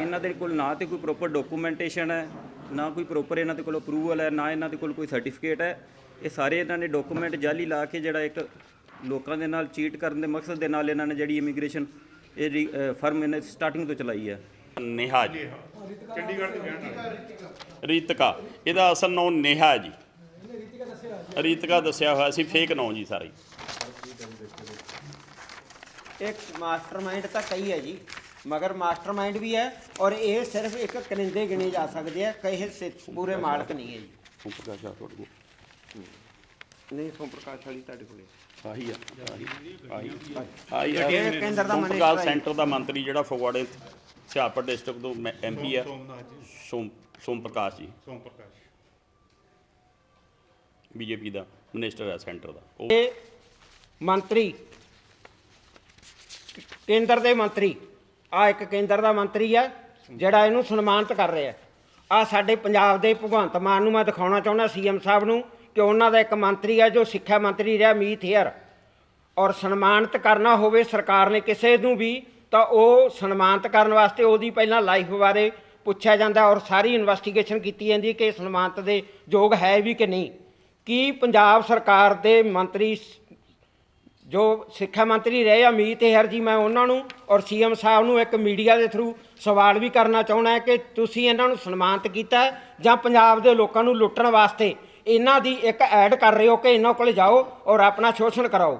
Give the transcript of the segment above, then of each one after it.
ਇਹਨਾਂ ਦੇ ਕੋਲ ਨਾ ਤੇ ਕੋਈ ਪ੍ਰੋਪਰ ਡਾਕੂਮੈਂਟੇਸ਼ਨ ਹੈ ਨਾ ਕੋਈ ਪ੍ਰੋਪਰ ਇਹਨਾਂ ਦੇ ਕੋਲ ਅਪਰੂਵਲ ਹੈ ਨਾ ਇਹਨਾਂ ਦੇ ਕੋਲ ਕੋਈ ਸਰਟੀਫਿਕੇਟ ਹੈ। ਇਹ ਸਾਰੇ ਇਹਨਾਂ ਨੇ ਡਾਕੂਮੈਂਟ ਜਾਲੀ ਲਾ ਕੇ ਜਿਹੜਾ ਇੱਕ ਲੋਕਾਂ ਦੇ ਨਾਲ ਚੀਟ ਕਰਨ ਦੇ ਮਕਸਦ ਦੇ ਨਾਲ ਇਹਨਾਂ ਨੇ ਜਿਹੜੀ ਇਮੀਗ੍ਰੇਸ਼ਨ ਇਹ ਫਰਮ ਇਹਨੇ ਸਟਾਰਟਿੰਗ ਤੋਂ ਚਲਾਈ ਹੈ। ਨੇਹਾ ਜੀ ਚੰਡੀਗੜ੍ਹ ਦੇ ਰਹਿਣ ਵਾਲੇ। ਰੀਤਕਾ। ਇਹਦਾ ਅਸਲ ਨਾਮ ਨੇਹਾ ਹੈ ਜੀ। ਰੀਤਕਾ ਦੱਸਿਆ ਹੋਇਆ ਸੀ ਫੇਕ ਨਾਮ ਜੀ ਸਾਰੀ। ਇੱਕ ਮਾਸਟਰਮਾਈਂਡ ਤਾਂ ਕਈ ਹੈ ਜੀ। ਮਗਰ ਮਾਸਟਰਮਾਈਂਡ ਵੀ ਹੈ ਔਰ ਇਹ ਸਿਰਫ ਇੱਕ ਕਰਿੰਦੇ ਗਿਣੇ ਜਾ ਸਕਦੇ ਆ ਕਈ ਸੇ- ਪੂਰੇ ਮਾਲਕ ਨਹੀਂ ਹੈ ਜੀ। ਸੋਮ ਪ੍ਰਕਾਸ਼ ਆ ਤੁਹਾਡੇ ਕੋਲ। ਨਹੀਂ ਸੋਮ ਪ੍ਰਕਾਸ਼ ਵਾਲੀ ਤੁਹਾਡੇ ਕੋਲੇ। ਆਹੀ ਆ ਆਹੀ ਆਹੀ। ਆਹੀ ਆ। ਇਹ ਕੇਂਦਰ ਦਾ ਸੋਮ ਮਨਿਸਟਰ ਪ੍ਰਕਾਸ਼ ਹੈ। ਸੈਂਟਰ ਦਾ ਮੰਤਰੀ ਜਿਹੜਾ ਫਗਵਾੜੇ ਹੁਸ਼ਿਆਰਪੁਰ ਡਿਸਟ੍ਰਿਕਟ ਤੋਂ ਐਮਪੀ ਆ। ਸੋਮ ਸੋਮ ਪ੍ਰਕਾਸ਼ ਜੀ। ਸੋਮ ਪ੍ਰਕਾਸ਼। ਬੀਜੇਪੀ ਦਾ ਮਿਨਿਸਟਰ ਹੈ ਸੈਂਟਰ ਦਾ। ਉਹ ਇਹ ਮੰਤਰੀ ਕੇਂਦਰ ਦੇ ਮੰਤਰੀ। ਆ ਇੱਕ ਕੇਂਦਰ ਦਾ ਮੰਤਰੀ ਆ, ਜਿਹੜਾ ਇਹਨੂੰ ਸਨਮਾਨਿਤ ਕਰ ਰਿਹਾ। ਆ ਸਾਡੇ ਪੰਜਾਬ ਦੇ ਭਗਵੰਤ ਮਾਨ ਨੂੰ ਮੈਂ ਦਿਖਾਉਣਾ ਚਾਹੁੰਦਾ, ਸੀਐਮ ਸਾਹਿਬ ਨੂੰ, ਕਿ ਉਹਨਾਂ ਦਾ ਇੱਕ ਮੰਤਰੀ ਆ, ਜੋ ਸਿੱਖਿਆ ਮੰਤਰੀ ਰਿਹਾ, ਮੀਤ ਹੇਅਰ। ਔਰ ਸਨਮਾਨਿਤ ਕਰਨਾ ਹੋਵੇ ਸਰਕਾਰ ਨੇ ਕਿਸੇ ਨੂੰ ਵੀ, ਤਾਂ ਉਹ ਸਨਮਾਨਿਤ ਕਰਨ ਵਾਸਤੇ ਉਹਦੀ ਪਹਿਲਾਂ ਲਾਈਫ ਬਾਰੇ ਪੁੱਛਿਆ ਜਾਂਦਾ ਔਰ ਸਾਰੀ ਇਨਵੈਸਟੀਗੇਸ਼ਨ ਕੀਤੀ ਜਾਂਦੀ ਕਿ ਸਨਮਾਨਿਤ ਦੇ ਯੋਗ ਹੈ ਵੀ ਕਿ ਨਹੀਂ। ਕੀ ਪੰਜਾਬ ਸਰਕਾਰ ਦੇ ਮੰਤਰੀ ਸ- ਜੋ ਸਿੱਖਿਆ ਮੰਤਰੀ ਰਹੇ ਆ, ਮੀਤ ਹਰ ਜੀ, ਮੈਂ ਉਹਨਾਂ ਨੂੰ ਔਰ ਸੀਐਮ ਸਾਹਿਬ ਨੂੰ ਇੱਕ ਮੀਡੀਆ ਦੇ ਥਰੂ ਸਵਾਲ ਵੀ ਕਰਨਾ ਚਾਹੁੰਦਾ ਹੈ ਕਿ ਤੁਸੀਂ ਇਹਨਾਂ ਨੂੰ ਸਨਮਾਨਿਤ ਕੀਤਾ ਜਾਂ ਪੰਜਾਬ ਦੇ ਲੋਕਾਂ ਨੂੰ ਲੁੱਟਣ ਵਾਸਤੇ ਇਹਨਾਂ ਦੀ ਇੱਕ ਐਡ ਕਰ ਰਹੇ ਹੋ ਕਿ ਇਹਨਾਂ ਕੋਲ ਜਾਓ ਔਰ ਆਪਣਾ ਸ਼ੋਸ਼ਣ ਕਰਾਓ।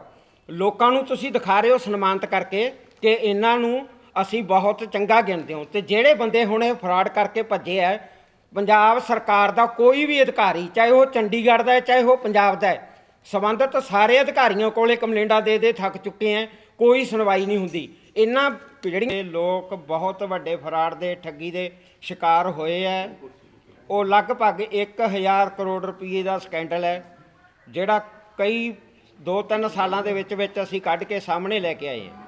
ਲੋਕਾਂ ਨੂੰ ਤੁਸੀਂ ਦਿਖਾ ਰਹੇ ਹੋ ਸਨਮਾਨਿਤ ਕਰਕੇ ਕਿ ਇਹਨਾਂ ਨੂੰ ਅਸੀਂ ਬਹੁਤ ਚੰਗਾ ਗਿਣਦੇ ਹਾਂ ਤੇ ਜਿਹੜੇ ਬੰਦੇ ਹੁਣ ਇਹ ਫਰਾਡ ਕਰਕੇ ਭੱਜੇ ਆ, ਪੰਜਾਬ ਸਰਕਾਰ ਦਾ ਕੋਈ ਵੀ ਅਧਿਕਾਰੀ, ਚਾਹੇ ਉਹ ਚੰਡੀਗੜ੍ਹ ਦਾ ਹੈ, ਚਾਹੇ ਉਹ ਪੰਜਾਬ ਦਾ ਹੈ ਸੰਬੰਧਿਤ ਸਾਰੇ ਅਧਿਕਾਰੀਆਂ ਕੋਲੇ ਕੰਪਲੇਂਟਾਂ ਦੇ ਦੇ ਥੱਕ ਚੁੱਕੇ ਆ ਕੋਈ ਸੁਣਵਾਈ ਨਹੀਂ ਹੁੰਦੀ। ਇਹਨਾਂ ਜਿਹੜੀਆਂ ਲੋਕ ਬਹੁਤ ਵੱਡੇ ਫਰਾਡ ਦੇ, ਠੱਗੀ ਦੇ ਸ਼ਿਕਾਰ ਹੋਏ ਆ ਉਹ ਲਗਭਗ 1000 ਕਰੋੜ ਰੁਪਏ ਦਾ ਸਕੈਂਡਲ ਹੈ ਜਿਹੜਾ ਕਈ 2-3 ਸਾਲਾਂ ਦੇ ਵਿੱਚ ਵਿੱਚ ਅਸੀਂ ਕੱਢ ਕੇ ਸਾਹਮਣੇ ਲੈ ਕੇ ਆਏ ਹਾਂ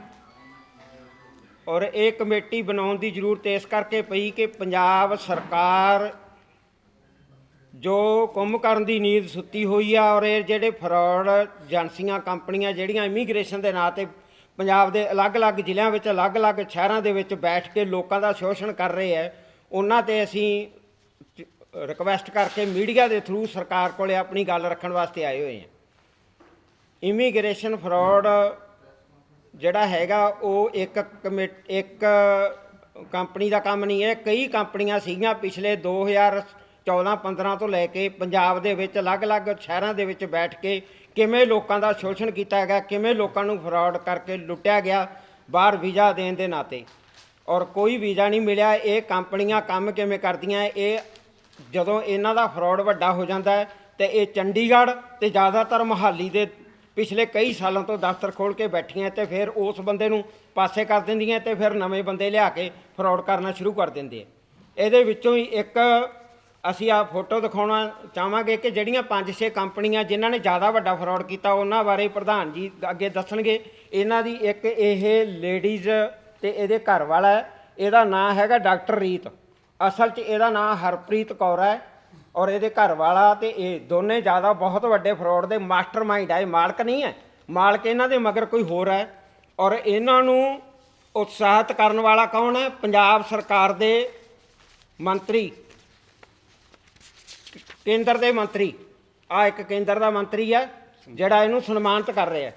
ਔਰ ਇਹ ਕਮੇਟੀ ਬਣਾਉਣ ਦੀ ਜ਼ਰੂਰਤ ਇਸ ਕਰਕੇ ਪਈ ਕਿ ਪੰਜਾਬ ਸਰਕਾਰ ਜੋ ਕੁੰਭ ਕਰਨ ਦੀ ਨੀਂਦ ਸੁੱਤੀ ਹੋਈ ਆ ਔਰ ਇਹ ਜਿਹੜੇ ਫਰਾਡ ਏਜੰਸੀਆਂ, ਕੰਪਨੀਆਂ ਜਿਹੜੀਆਂ ਇਮੀਗ੍ਰੇਸ਼ਨ ਦੇ ਨਾਂ ਤੇ ਪੰਜਾਬ ਦੇ ਅਲੱਗ-ਅਲੱਗ ਜ਼ਿਲ੍ਹਿਆਂ ਵਿੱਚ, ਅਲੱਗ-ਅਲੱਗ ਸ਼ਹਿਰਾਂ ਦੇ ਵਿੱਚ ਬੈਠ ਕੇ ਲੋਕਾਂ ਦਾ ਸ਼ੋਸ਼ਣ ਕਰ ਰਹੇ ਆ, ਉਹਨਾਂ ਤੇ ਅਸੀਂ ਰਿਕਵੈਸਟ ਕਰਕੇ ਮੀਡੀਆ ਦੇ ਥਰੂ ਸਰਕਾਰ ਕੋਲੇ ਆਪਣੀ ਗੱਲ ਰੱਖਣ ਵਾਸਤੇ ਆਏ ਹੋਏ ਹਾਂ ਇਮੀਗ੍ਰੇਸ਼ਨ ਫਰਾਡ ਜਿਹੜਾ ਹੈਗਾ, ਉਹ ਇੱਕ ਕਮੇ- ਇੱਕ ਕੰਪਨੀ ਦਾ ਕੰਮ ਨਹੀਂ ਹੈ, ਕਈ ਕੰਪਨੀਆਂ ਸੀਗੀਆਂ ਪਿਛਲੇ 2014-15 ਤੋਂ ਲੈ ਕੇ ਪੰਜਾਬ ਦੇ ਵਿੱਚ ਅਲੱਗ-ਅਲੱਗ ਸ਼ਹਿਰਾਂ ਦੇ ਵਿੱਚ ਬੈਠ ਕੇ ਕਿਵੇਂ ਲੋਕਾਂ ਦਾ ਸ਼ੋਸ਼ਣ ਕੀਤਾ ਗਿਆ, ਕਿਵੇਂ ਲੋਕਾਂ ਨੂੰ ਫਰਾਡ ਕਰਕੇ ਲੁੱਟਿਆ ਗਿਆ, ਬਾਹਰ ਵੀਜ਼ਾ ਦੇਣ ਦੇ ਨਾਤੇ। ਔਰ ਕੋਈ ਵੀਜ਼ਾ ਨਹੀਂ ਮਿਲਿਆ, ਇਹ ਕੰਪਨੀਆਂ ਕੰਮ ਕਿਵੇਂ ਕਰਦੀਆਂ, ਇਹ ਜਦੋਂ ਇਹਨਾਂ ਦਾ ਫਰਾਡ ਵੱਡਾ ਹੋ ਜਾਂਦਾ ਹੈ ਤੇ ਇਹ ਚੰਡੀਗੜ੍ਹ ਤੇ ਜ਼ਿਆਦਾਤਰ ਮਹਾਲੀ ਦੇ ਪਿਛਲੇ ਕਈ ਸਾਲਾਂ ਤੋਂ ਦਫ਼ਤਰ ਖੋਲ ਕੇ ਬੈਠੀਆਂ ਤੇ ਫਿਰ ਉਸ ਬੰਦੇ ਨੂੰ ਪਾਸੇ ਕਰ ਦਿੰਦੀਆਂ ਤੇ ਫਿਰ ਨਵੇਂ ਬੰਦੇ ਲਿਆ ਕੇ ਫਰਾਡ ਕਰਨਾ ਸ਼ੁਰੂ ਕਰ ਦਿੰਦੇ ਆ। ਇਹਦੇ ਵਿੱਚੋਂ ਹੀ ਇੱਕ ਅਸੀਂ ਆ ਫੋਟੋ ਦਿਖਾਉਣਾ ਚਾਹਾਂਗੇ ਕਿ ਜਿਹੜੀਆਂ 5-6 ਕੰਪਨੀਆਂ ਜਿਨ੍ਹਾਂ ਨੇ ਜ਼ਿਆਦਾ ਵੱਡਾ ਫਰਾਡ ਕੀਤਾ, ਉਹਨਾਂ ਬਾਰੇ ਪ੍ਰਧਾਨ ਜੀ ਅੱਗੇ ਦੱਸਣਗੇ। ਇਹਨਾਂ ਦੀ ਇੱਕ ਇਹ ਲੇਡੀਜ਼ ਤੇ ਇਹਦੇ ਘਰ ਵਾਲਾ ਹੈ। ਇਹਦਾ ਨਾਂ ਹੈਗਾ ਡਾਕਟਰ ਰੀਤ। ਅਸਲ 'ਚ ਇਹਦਾ ਨਾਂ ਹਰਪ੍ਰੀਤ ਕੌਰ ਹੈ ਔਰ ਇਹਦੇ ਘਰ ਵਾਲਾ ਤੇ ਇਹ ਦੋਨੇ ਜ਼ਿਆਦਾ ਬਹੁਤ ਵੱਡੇ ਫਰਾਡ ਦੇ ਮਾਸਟਰਮਾਈਂਡ ਹੈ ਇਹ ਮਾਲਕ ਨਹੀਂ ਹੈ। ਮਾਲਕ ਇਹਨਾਂ ਦੇ ਮਗਰ ਕੋਈ ਹੋਰ ਹੈ ਔਰ ਇਹਨਾਂ ਨੂੰ ਉਤਸ਼ਾਹਿਤ ਕਰਨ ਵਾਲਾ ਕੌਣ ਹੈ? ਪੰਜਾਬ ਸਰਕਾਰ ਦੇ ਮੰਤਰੀ ਕੇਂਦਰ ਦੇ ਮੰਤਰੀ। ਆ ਇੱਕ ਕੇਂਦਰ ਦਾ ਮੰਤਰੀ ਆ, ਜਿਹੜਾ ਇਹਨੂੰ ਸਨਮਾਨਿਤ ਕਰ ਰਿਹਾ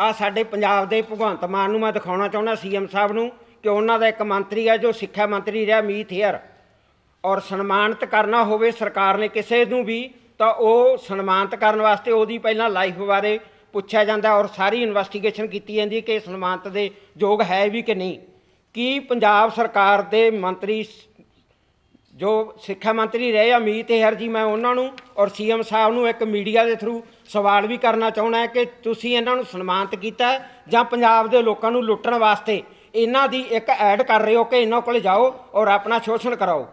ਆ ਸਾਡੇ ਪੰਜਾਬ ਦੇ ਭਗਵੰਤ ਮਾਨ ਨੂੰ ਮੈਂ ਦਿਖਾਉਣਾ ਚਾਹੁੰਦਾ, ਸੀਐਮ ਸਾਹਿਬ ਨੂੰ, ਕਿ ਉਹਨਾਂ ਦਾ ਇੱਕ ਮੰਤਰੀ ਆ, ਜੋ ਸਿੱਖਿਆ ਮੰਤਰੀ ਰਿਹਾ, ਮੀਤ ਹੇਅਰ। ਔਰ ਸਨਮਾਨਿਤ ਕਰਨਾ ਹੋਵੇ ਸਰਕਾਰ ਨੇ ਕਿਸੇ ਨੂੰ ਵੀ, ਤਾਂ ਉਹ ਸਨਮਾਨਿਤ ਕਰਨ ਵਾਸਤੇ ਉਹਦੀ ਪਹਿਲਾਂ ਲਾਈਫ ਬਾਰੇ ਪੁੱਛਿਆ ਜਾਂਦਾ ਔਰ ਸਾਰੀ ਇਨਵੈਸਟੀਗੇਸ਼ਨ ਕੀਤੀ ਜਾਂਦੀ ਕਿ ਸਨਮਾਨਿਤ ਦੇ ਯੋਗ ਹੈ ਵੀ ਕਿ ਨਹੀਂ। ਕੀ ਪੰਜਾਬ ਸਰਕਾਰ ਦੇ ਮੰਤਰੀ ਸ- ਜੋ ਸਿੱਖਿਆ ਮੰਤਰੀ ਰਹੇ ਆ ਅਮੀਤ ਹਰ ਜੀ, ਮੈਂ ਉਹਨਾਂ ਨੂੰ ਔਰ ਸੀਐਮ ਸਾਹਿਬ ਨੂੰ ਇੱਕ ਮੀਡੀਆ ਦੇ ਥਰੂ ਸਵਾਲ ਵੀ ਕਰਨਾ ਚਾਹੁੰਦਾ ਹੈ ਕਿ ਤੁਸੀਂ ਇਹਨਾਂ ਨੂੰ ਸਨਮਾਨਿਤ ਕੀਤਾ ਜਾਂ ਪੰਜਾਬ ਦੇ ਲੋਕਾਂ ਨੂੰ ਲੁੱਟਣ ਵਾਸਤੇ ਇਹਨਾਂ ਦੀ ਇੱਕ ਐਡ ਕਰ ਰਹੇ ਹੋ ਕਿ ਇਹਨਾਂ ਕੋਲ ਜਾਓ ਔਰ ਆਪਣਾ ਸ਼ੋਸ਼ਣ ਕਰਾਓ।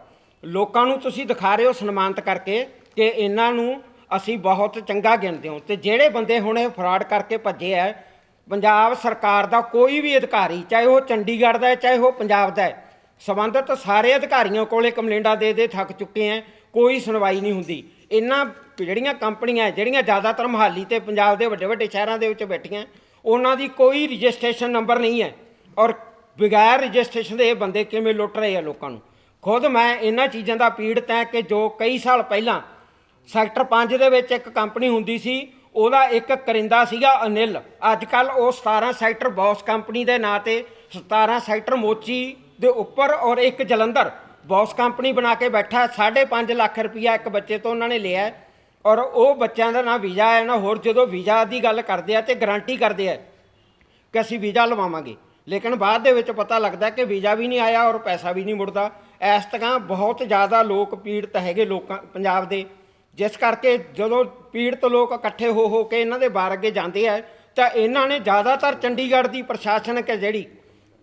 ਲੋਕਾਂ ਨੂੰ ਤੁਸੀਂ ਦਿਖਾ ਰਹੇ ਹੋ ਸਨਮਾਨਿਤ ਕਰਕੇ ਕਿ ਇਹਨਾਂ ਨੂੰ ਅਸੀਂ ਬਹੁਤ ਚੰਗਾ ਗਿਣਦੇ ਹਾਂ ਤੇ ਜਿਹੜੇ ਬੰਦੇ ਹੁਣ ਇਹ ਫਰਾਡ ਕਰਕੇ ਭੱਜੇ ਆ, ਪੰਜਾਬ ਸਰਕਾਰ ਦਾ ਕੋਈ ਵੀ ਅਧਿਕਾਰੀ, ਚਾਹੇ ਉਹ ਚੰਡੀਗੜ੍ਹ ਦਾ ਹੈ, ਚਾਹੇ ਉਹ ਪੰਜਾਬ ਦਾ ਹੈ ਸੰਬੰਧਿਤ ਸਾਰੇ ਅਧਿਕਾਰੀਆਂ ਕੋਲੇ ਕੰਪਲੇਂਟਾਂ ਦੇ ਦੇ ਥੱਕ ਚੁੱਕੇ ਆ ਕੋਈ ਸੁਣਵਾਈ ਨਹੀਂ ਹੁੰਦੀ। ਇਹਨਾਂ ਜਿਹੜੀਆਂ ਕੰਪਨੀਆਂ ਜਿਹੜੀਆਂ ਜ਼ਿਆਦਾਤਰ ਮਹਾਲੀ ਤੇ ਪੰਜਾਬ ਦੇ ਵੱਡੇ ਵੱਡੇ ਸ਼ਹਿਰਾਂ ਦੇ ਵਿੱਚ ਬੈਠੀਆਂ, ਉਹਨਾਂ ਦੀ ਕੋਈ ਰਜਿਸਟ੍ਰੇਸ਼ਨ ਨੰਬਰ ਨਹੀਂ ਹੈ ਔਰ ਬਗੈਰ ਰਜਿਸਟ੍ਰੇਸ਼ਨ ਦੇ ਇਹ ਬੰਦੇ ਕਿਵੇਂ ਲੁੱਟ ਰਹੇ ਆ ਲੋਕਾਂ ਨੂੰ? ਖੁਦ ਮੈਂ ਇਹਨਾਂ ਚੀਜ਼ਾਂ ਦਾ ਪੀੜਤ ਹੈ ਕਿ ਜੋ ਕਈ ਸਾਲ ਪਹਿਲਾਂ ਸੈਕਟਰ 5 ਦੇ ਵਿੱਚ ਇੱਕ ਕੰਪਨੀ ਹੁੰਦੀ ਸੀ, ਉਹਦਾ ਇੱਕ ਕਰਿੰਦਾ ਸੀਗਾ ਅਨਿਲ। ਅੱਜ ਕੱਲ ਉਹ 17 ਸੈਕਟਰ ਬੌਸ ਕੰਪਨੀ ਦੇ ਨਾਂ ਤੇ 17 ਸੈਕਟਰ ਮੋਚੀ ਦੇ ਉੱਪਰ ਔਰ ਇੱਕ ਜਲੰਧਰ ਬੌਸ ਕੰਪਨੀ ਬਣਾ ਕੇ ਬੈਠਾ 5.5 ਲੱਖ ਰੁਪਇਆ ਇੱਕ ਬੱਚੇ ਤੋਂ ਉਹਨਾਂ ਨੇ ਲਿਆ ਔਰ ਉਹ ਬੱਚਿਆਂ ਦਾ ਨਾ ਵੀਜ਼ਾ ਹੈ ਨਾ, ਹੋਰ ਜਦੋਂ ਵੀਜ਼ਾ ਦੀ ਗੱਲ ਕਰਦੇ ਆ ਤੇ ਗਾਰੰਟੀ ਕਰਦੇ ਆ ਕਿ ਅਸੀਂ ਵੀਜ਼ਾ ਲਵਾਵਾਂਗੇ। ਲੇਕਿਨ ਬਾਅਦ ਦੇ ਵਿੱਚ ਪਤਾ ਲੱਗਦਾ ਕਿ ਵੀਜ਼ਾ ਵੀ ਨਹੀਂ ਆਇਆ ਔਰ ਪੈਸਾ ਵੀ ਨਹੀਂ ਮੁੜਦਾ। ਇਸ ਤਰ੍ਹਾਂ ਬਹੁਤ ਜ਼ਿਆਦਾ ਲੋਕ ਪੀੜਤ ਹੈਗੇ ਲੋਕਾਂ, ਪੰਜਾਬ ਦੇ। ਜਿਸ ਕਰਕੇ ਜਦੋਂ ਪੀੜਤ ਲੋਕ ਇਕੱਠੇ ਹੋ ਹੋ ਕੇ ਇਹਨਾਂ ਦੇ ਬਾਰ ਅੱਗੇ ਜਾਂਦੇ ਆ, ਤਾਂ ਇਹਨਾਂ ਨੇ ਜ਼ਿਆਦਾਤਰ ਚੰਡੀਗੜ੍ਹ ਦੀ ਪ੍ਰਸ਼ਾਸਨਿਕ ਜਿਹੜੀ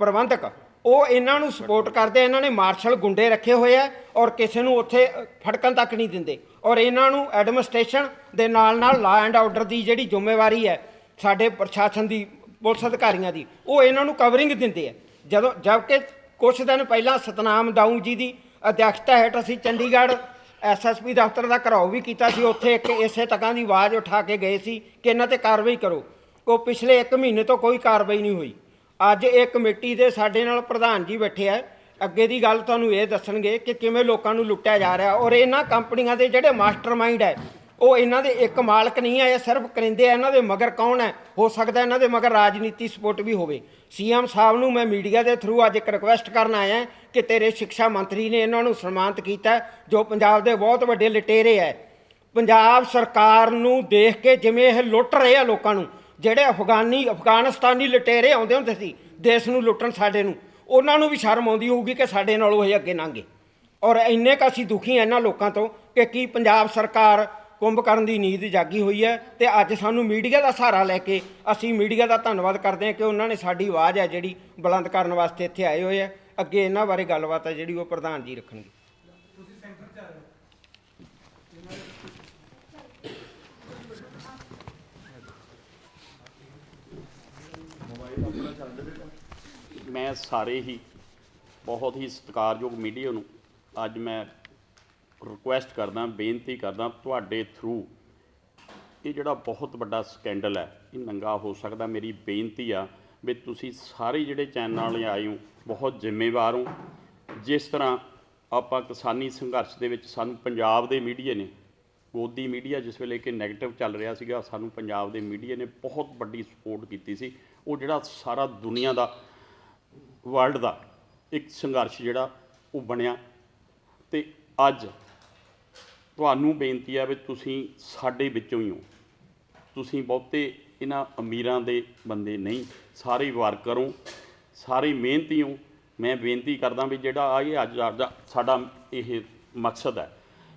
ਪ੍ਰਬੰਧਕ ਉਹ ਇਹਨਾਂ ਨੂੰ ਸਪੋਰਟ ਕਰਦੇ ਆ। ਇਹਨਾਂ ਨੇ ਮਾਰਸ਼ਲ ਗੁੰਡੇ ਰੱਖੇ ਹੋਏ ਆ ਔਰ ਕਿਸੇ ਨੂੰ ਉੱਥੇ ਅ, ਫੜਕਣ ਤੱਕ ਨਹੀਂ ਦਿੰਦੇ। ਔਰ ਇਹਨਾਂ ਨੂੰ ਐਡਮਿਨਿਸਟ੍ਰੇਸ਼ਨ ਦੇ ਨਾਲ ਨਾਲ ਲਾ ਐਂਡ ਆਰਡਰ ਦੀ ਜਿਹੜੀ ਜ਼ਿੰਮੇਵਾਰੀ ਹੈ ਸਾਡੇ ਪ੍ਰਸ਼ਾਸਨ ਦੀ ਪੁਲਿਸ ਅਧਿਕਾਰੀਆਂ ਦੀ ਉਹ ਇਹਨਾਂ ਨੂੰ ਕਵਰਿੰਗ ਦਿੰਦੇ ਆ। ਜਦੋਂ ਜਦਕਿ ਕੁਝ ਦਿਨ ਪਹਿਲਾਂ ਸਤਨਾਮ ਦਾਊ ਜੀ ਦੀ ਅਧਿਕਸ਼ਤਾ ਹੇਠ ਅਸੀਂ ਚੰਡੀਗੜ੍ਹ ਐਸਐਸਪੀ ਦਫ਼ਤਰ ਦਾ ਘਰਾਓ ਵੀ ਕੀਤਾ ਸੀ ਉੱਥੇ ਇੱਕ ਇਸੇ ਤਕਾਂ ਦੀ ਆਵਾਜ਼ ਉਠਾ ਕੇ ਗਏ ਸੀ ਕਿ ਇਹਨਾਂ ਤੇ ਕਾਰਵਾਈ ਕਰੋ। ਕੋ ਪਿਛਲੇ 1 ਮਹੀਨੇ ਤੋਂ ਕੋਈ ਕਾਰਵਾਈ ਨਹੀਂ ਹੋਈ। ਅੱਜ ਇਹ ਕਮੇਟੀ ਦੇ ਸਾਡੇ ਨਾਲ ਪ੍ਰਧਾਨ ਜੀ ਬੈਠੇ ਆ। ਅੱਗੇ ਦੀ ਗੱਲ ਤੁਹਾਨੂੰ ਇਹ ਦੱਸਣਗੇ ਕਿ ਕਿਵੇਂ ਲੋਕਾਂ ਨੂੰ ਲੁੱਟਿਆ ਜਾ ਰਿਹਾ। ਔਰ ਇਹਨਾਂ ਕੰਪਨੀਆਂ ਦੇ ਜਿਹੜੇ ਮਾਸਟਰਮਾਈਂਡ ਹੈ ਉਹ ਇਹਨਾਂ ਦੇ ਇੱਕ ਮਾਲਕ ਨਹੀਂ ਹੈ ਇਹ ਸਿਰਫ ਕਰਿੰਦੇ ਆ, ਇਹਨਾਂ ਦੇ ਮਗਰ ਕੌਣ ਹੈ ਹੋ ਸਕਦਾ ਇਹਨਾਂ ਦੇ ਮਗਰ ਰਾਜਨੀਤੀ ਸਪੋਰਟ ਵੀ ਹੋਵੇ। ਸੀਐਮ ਸਾਹਿਬ ਨੂੰ ਮੈਂ ਮੀਡੀਆ ਦੇ ਥਰੂ ਅੱਜ ਇੱਕ ਰਿਕੁਐਸਟ ਕਰਨ ਆਇਆ ਕਿ ਤੇਰੇ ਸਿੱਖਿਆ ਮੰਤਰੀ ਨੇ ਇਹਨਾਂ ਨੂੰ ਸਨਮਾਨਿਤ ਕੀਤਾ, ਜੋ ਪੰਜਾਬ ਦੇ ਬਹੁਤ ਵੱਡੇ ਲਟੇਰੇ ਹੈ ਪੰਜਾਬ ਸਰਕਾਰ ਨੂੰ ਦੇਖ ਕੇ ਜਿਵੇਂ ਇਹ ਲੁੱਟ ਰਹੇ ਆ ਲੋਕਾਂ ਨੂੰ ਜਿਹੜੇ ਅਫਗਾਨੀ, ਅਫਗਾਨਿਸਤਾਨੀ ਲਟੇਰੇ ਆਉਂਦੇ ਹੁੰਦੇ ਸੀ, ਦੇਸ਼ ਨੂੰ ਲੁੱਟਣ ਸਾਡੇ ਨੂੰ, ਉਹਨਾਂ ਨੂੰ ਵੀ ਸ਼ਰਮ ਆਉਂਦੀ ਹੋਊਗੀ ਕਿ ਸਾਡੇ ਨਾਲੋਂ ਇਹ ਅੱਗੇ ਲੰਘੇ। ਔਰ ਇੰਨੇ ਕੁ ਅਸੀਂ ਦੁਖੀ ਹਾਂ ਇਹਨਾਂ ਲੋਕਾਂ ਤੋਂ ਕਿ ਕੀ ਪੰਜਾਬ ਸਰਕਾਰ ਕੁੰਭ ਕਰਨ ਦੀ ਨੀਂਦ ਜਾਗੀ ਹੋਈ ਹੈ ਤੇ ਅੱਜ ਸਾਨੂੰ ਮੀਡੀਆ ਦਾ ਸਹਾਰਾ ਲੈ ਕੇ ਅਸੀਂ ਮੀਡੀਆ ਦਾ ਧੰਨਵਾਦ ਕਰਦੇ ਹਾਂ ਕਿ ਉਹਨਾਂ ਨੇ ਸਾਡੀ ਆਵਾਜ਼ ਹੈ ਜਿਹੜੀ ਬੁਲੰਦ ਕਰਨ ਵਾਸਤੇ ਇੱਥੇ ਆਏ ਹੋਏ ਆ ਅੱਗੇ ਇਹਨਾਂ ਬਾਰੇ ਗੱਲਬਾਤ ਹੈ ਜਿਹੜੀ ਉਹ ਪ੍ਰਧਾਨ ਜੀ ਰੱਖਣਗੇ। ਮੈਂ ਸਾਰੇ ਹੀ ਬਹੁਤ ਹੀ ਸਤਿਕਾਰਯੋਗ ਮੀਡੀਆ ਨੂੰ ਅੱਜ ਮੈਂ ਰਿਕੁਐਸਟ ਕਰਦਾ, ਬੇਨਤੀ ਕਰਦਾ ਤੁਹਾਡੇ ਥਰੂ ਇਹ ਜਿਹੜਾ ਬਹੁਤ ਵੱਡਾ ਸਕੈਂਡਲ ਹੈ, ਇਹ ਨੰਗਾ ਹੋ ਸਕਦਾ, ਮੇਰੀ ਬੇਨਤੀ ਆ ਵੀ ਤੁਸੀਂ ਸਾਰੇ ਜਿਹੜੇ ਚੈਨਲ ਵਾਲੇ ਆਏ ਹੋ, ਬਹੁਤ ਜ਼ਿੰਮੇਵਾਰ ਹੋ। ਜਿਸ ਤਰ੍ਹਾਂ ਆਪਾਂ ਕਿਸਾਨੀ ਸੰਘਰਸ਼ ਦੇ ਵਿੱਚ ਸਾਨੂੰ ਪੰਜਾਬ ਦੇ ਮੀਡੀਆ ਨੇ, ਗੋਦੀ ਮੀਡੀਆ ਜਿਸ ਵੇਲੇ ਕਿ 네ਗੇਟਿਵ ਚੱਲ ਰਿਹਾ ਸੀਗਾ, ਸਾਨੂੰ ਪੰਜਾਬ ਦੇ ਮੀਡੀਆ ਨੇ ਬਹੁਤ ਵੱਡੀ ਸਪੋਰਟ ਕੀਤੀ ਸੀ। ਉਹ ਜਿਹੜਾ ਸਾਰਾ ਦੁਨੀਆ ਦਾ ਵਰਲਡ ਦਾ ਇੱਕ ਸੰਘਰਸ਼ ਜਿਹੜਾ ਉਹ ਬਣਿਆ। ਤੇ ਅੱਜ ਤੁਹਾਨੂੰ ਬੇਨਤੀ ਹੈ ਵੀ ਤੁਸੀਂ ਸਾਡੇ ਵਿੱਚੋਂ ਹੀ ਹੋ। ਤੁਸੀਂ ਬਹੁਤੇ ਇਹਨਾਂ ਅਮੀਰਾਂ ਦੇ ਬੰਦੇ ਨਹੀਂ, ਸਾਰੇ ਵਰਕਰ ਹੋ ਸਾਰੇ ਮਿਹਨਤੀ ਹੋ ਮੈਂ ਬੇਨਤੀ ਕਰਦਾ ਵੀ ਜਿਹੜਾ ਆ ਇਹ ਅੱਜ ਦਾ ਸਾਡਾ ਇਹ ਮਕਸਦ ਹੈ,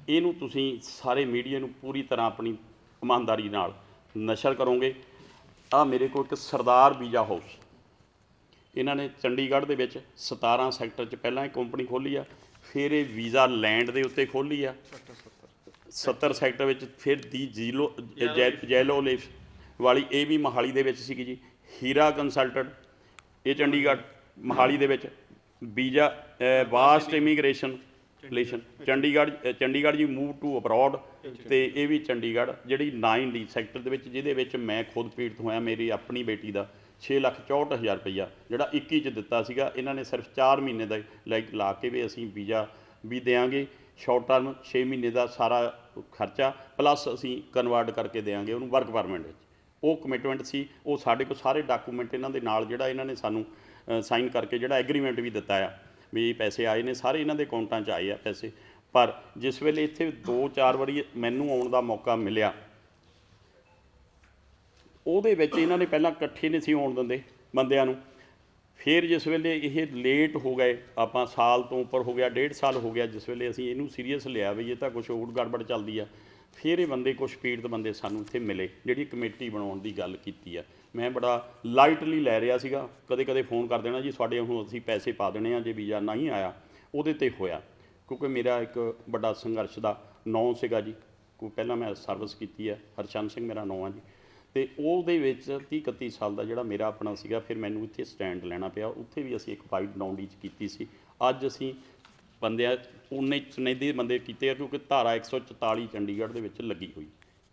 ਇਹਨੂੰ ਤੁਸੀਂ ਸਾਰੇ ਮੀਡੀਆ ਨੂੰ ਪੂਰੀ ਤਰ੍ਹਾਂ ਆਪਣੀ ਇਮਾਨਦਾਰੀ ਨਾਲ ਨਸ਼ਰ ਕਰੋਗੇ। ਆ ਮੇਰੇ ਕੋਲ ਇੱਕ ਸਰਦਾਰ ਵੀਜ਼ਾ ਹਾਊਸ ਇਹਨਾਂ ਨੇ ਚੰਡੀਗੜ੍ਹ ਦੇ ਵਿੱਚ 17 ਸੈਕਟਰ 'ਚ ਪਹਿਲਾਂ ਇਹ ਕੰਪਨੀ ਖੋਲੀ ਆ, ਫਿਰ ਇਹ ਵੀਜ਼ਾ ਲੈਂਡ ਦੇ ਉੱਤੇ ਖੋਲੀ ਆ। 70 ਸੈਕਟਰ ਵਿੱਚ ਫਿਰ ਦੀ ਜ਼ੀਲੋ, ਜੈ- ਜੈਲੋ ਲਿਫ ਵਾਲੀ ਇਹ ਵੀ ਮਹਾਲੀ ਦੇ ਵਿੱਚ ਸੀਗੀ ਜੀ। ਹੀਰਾ ਕੰਸਲਟੈਂਟ, ਇਹ ਚੰਡੀਗੜ੍ਹ ਮਹਾਲੀ ਦੇ ਵਿੱਚ। Visa vast immigration relation Chandigarh Chandigarh ji move to abroad ਤੇ ਇਹ ਵੀ ਚੰਡੀਗੜ੍ਹ, ਜਿਹੜੀ 9 ਡੀ ਸੈਕਟਰ ਦੇ ਵਿੱਚ, ਜਿਹਦੇ ਵਿੱਚ ਮੈਂ ਖੁਦ ਪੀੜਤ ਹੋਇਆ, ਮੇਰੀ ਆਪਣੀ ਬੇਟੀ ਦਾ। 6 ਲੱਖ 64 ਹਜ਼ਾਰ ਰੁਪਈਆ, ਜਿਹੜਾ 21 ਚ ਦਿੱਤਾ ਸੀਗਾ, ਇਹਨਾਂ ਨੇ ਸਿਰਫ 4 ਮਹੀਨੇ ਦਾ ਲਾਈਕ ਲਾ ਕੇ ਵੀ ਅਸੀਂ ਵੀਜ਼ਾ ਵੀ ਦੇਾਂਗੇ ਸ਼ਾਰਟ ਟਰਮ 6 ਮਹੀਨੇ ਦਾ ਸਾਰਾ ਖਰਚਾ ਪਲੱਸ ਅਸੀਂ ਕਨਵਰਟ ਕਰਕੇ ਦੇਾਂਗੇ ਉਹਨੂੰ ਵਰਕ ਪਰਮਿਟ ਵਿੱਚ। ਉਹ ਕਮਿਟਮੈਂਟ ਸੀ, ਉਹ ਸਾਡੇ ਕੋਲ ਸਾਰੇ ਡਾਕੂਮੈਂਟ ਇਹਨਾਂ ਦੇ ਨਾਲ ਜਿਹੜਾ ਇਹਨਾਂ ਨੇ ਸਾਨੂੰ ਸਾਈਨ ਕਰਕੇ ਜਿਹੜਾ ਐਗਰੀਮੈਂਟ ਵੀ ਦਿੱਤਾ ਆ, ਵੀ ਪੈਸੇ ਆਏ ਨੇ, ਸਾਰੇ ਇਹਨਾਂ ਦੇ ਅਕਾਊਂਟਾਂ 'ਚ ਆਏ ਆ ਪੈਸੇ। ਪਰ ਜਿਸ ਵੇਲੇ ਇੱਥੇ 2-4 ਵਾਰੀ ਮੈਨੂੰ ਆਉਣ ਦਾ ਮੌਕਾ ਮਿਲਿਆ ਉਹਦੇ ਵਿੱਚ ਇਹਨਾਂ ਨੇ ਪਹਿਲਾਂ ਇਕੱਠੇ ਨਹੀਂ ਸੀ ਆਉਣ ਦਿੰਦੇ ਬੰਦਿਆਂ ਨੂੰ। ਫਿਰ ਜਿਸ ਵੇਲੇ ਇਹ ਲੇਟ ਹੋ ਗਏ, ਆਪਾਂ ਸਾਲ ਤੋਂ ਉੱਪਰ ਹੋ ਗਿਆ, ਡੇਢ ਸਾਲ ਹੋ ਗਿਆ, ਜਿਸ ਵੇਲੇ ਅਸੀਂ ਇਹਨੂੰ ਸੀਰੀਅਸ ਲਿਆ ਵੀ ਇਹ ਤਾਂ ਕੁਝ ਹੋਰ ਗੜਬੜ ਚੱਲਦੀ ਆ। ਫਿਰ ਇਹ ਬੰਦੇ ਕੁਝ ਪੀੜਤ ਬੰਦੇ ਸਾਨੂੰ ਇੱਥੇ ਮਿਲੇ, ਜਿਹੜੀ ਕਮੇਟੀ ਬਣਾਉਣ ਦੀ ਗੱਲ ਕੀਤੀ ਆ। ਮੈਂ ਬੜਾ ਲਾਈਟਲੀ ਲੈ ਰਿਹਾ ਸੀਗਾ ਕਦੇ ਕਦੇ ਫੋਨ ਕਰ ਦੇਣਾ ਜੀ ਤੁਹਾਡੇ ਹੁਣ ਅਸੀਂ ਪੈਸੇ ਪਾ ਦੇਣੇ ਆ, ਜੇ ਵੀਜ਼ਾ ਨਹੀਂ ਆਇਆ, ਉਹਦੇ ਤੇ ਹੋਇਆ। ਕਿਉਂਕਿ ਮੇਰਾ ਇੱਕ ਵੱਡਾ ਸੰਘਰਸ਼ ਦਾ ਨਾਂ ਸੀਗਾ ਜੀ। ਕੋਈ ਪਹਿਲਾਂ ਮੈਂ ਸਰਵਿਸ ਕੀਤੀ ਹੈ ਹਰਚੰਦ ਸਿੰਘ ਮੇਰਾ ਨੌ ਆ ਜੀ। ਤੇ ਉਹਦੇ ਵਿੱਚ 30 31 ਸਾਲ ਦਾ ਜਿਹੜਾ ਮੇਰਾ ਆਪਣਾ ਸੀਗਾ, ਫਿਰ ਮੈਨੂੰ ਇੱਥੇ ਸਟੈਂਡ ਲੈਣਾ ਪਿਆ। ਉੱਥੇ ਵੀ ਅਸੀਂ ਇੱਕ ਫਾਈਟ ਡਾਊਨ ਚ ਕੀਤੀ ਸੀ। ਅੱਜ ਅਸੀਂ ਬੰਦਿਆਂ ਉਨੇ ਚੁਣੀਦੇ ਬੰਦੇ ਕੀਤੇ ਆ, ਕਿਉਂਕਿ ਧਾਰਾ 144 ਚੰਡੀਗੜ੍ਹ ਦੇ ਵਿੱਚ ਲੱਗੀ ਹੋਈ।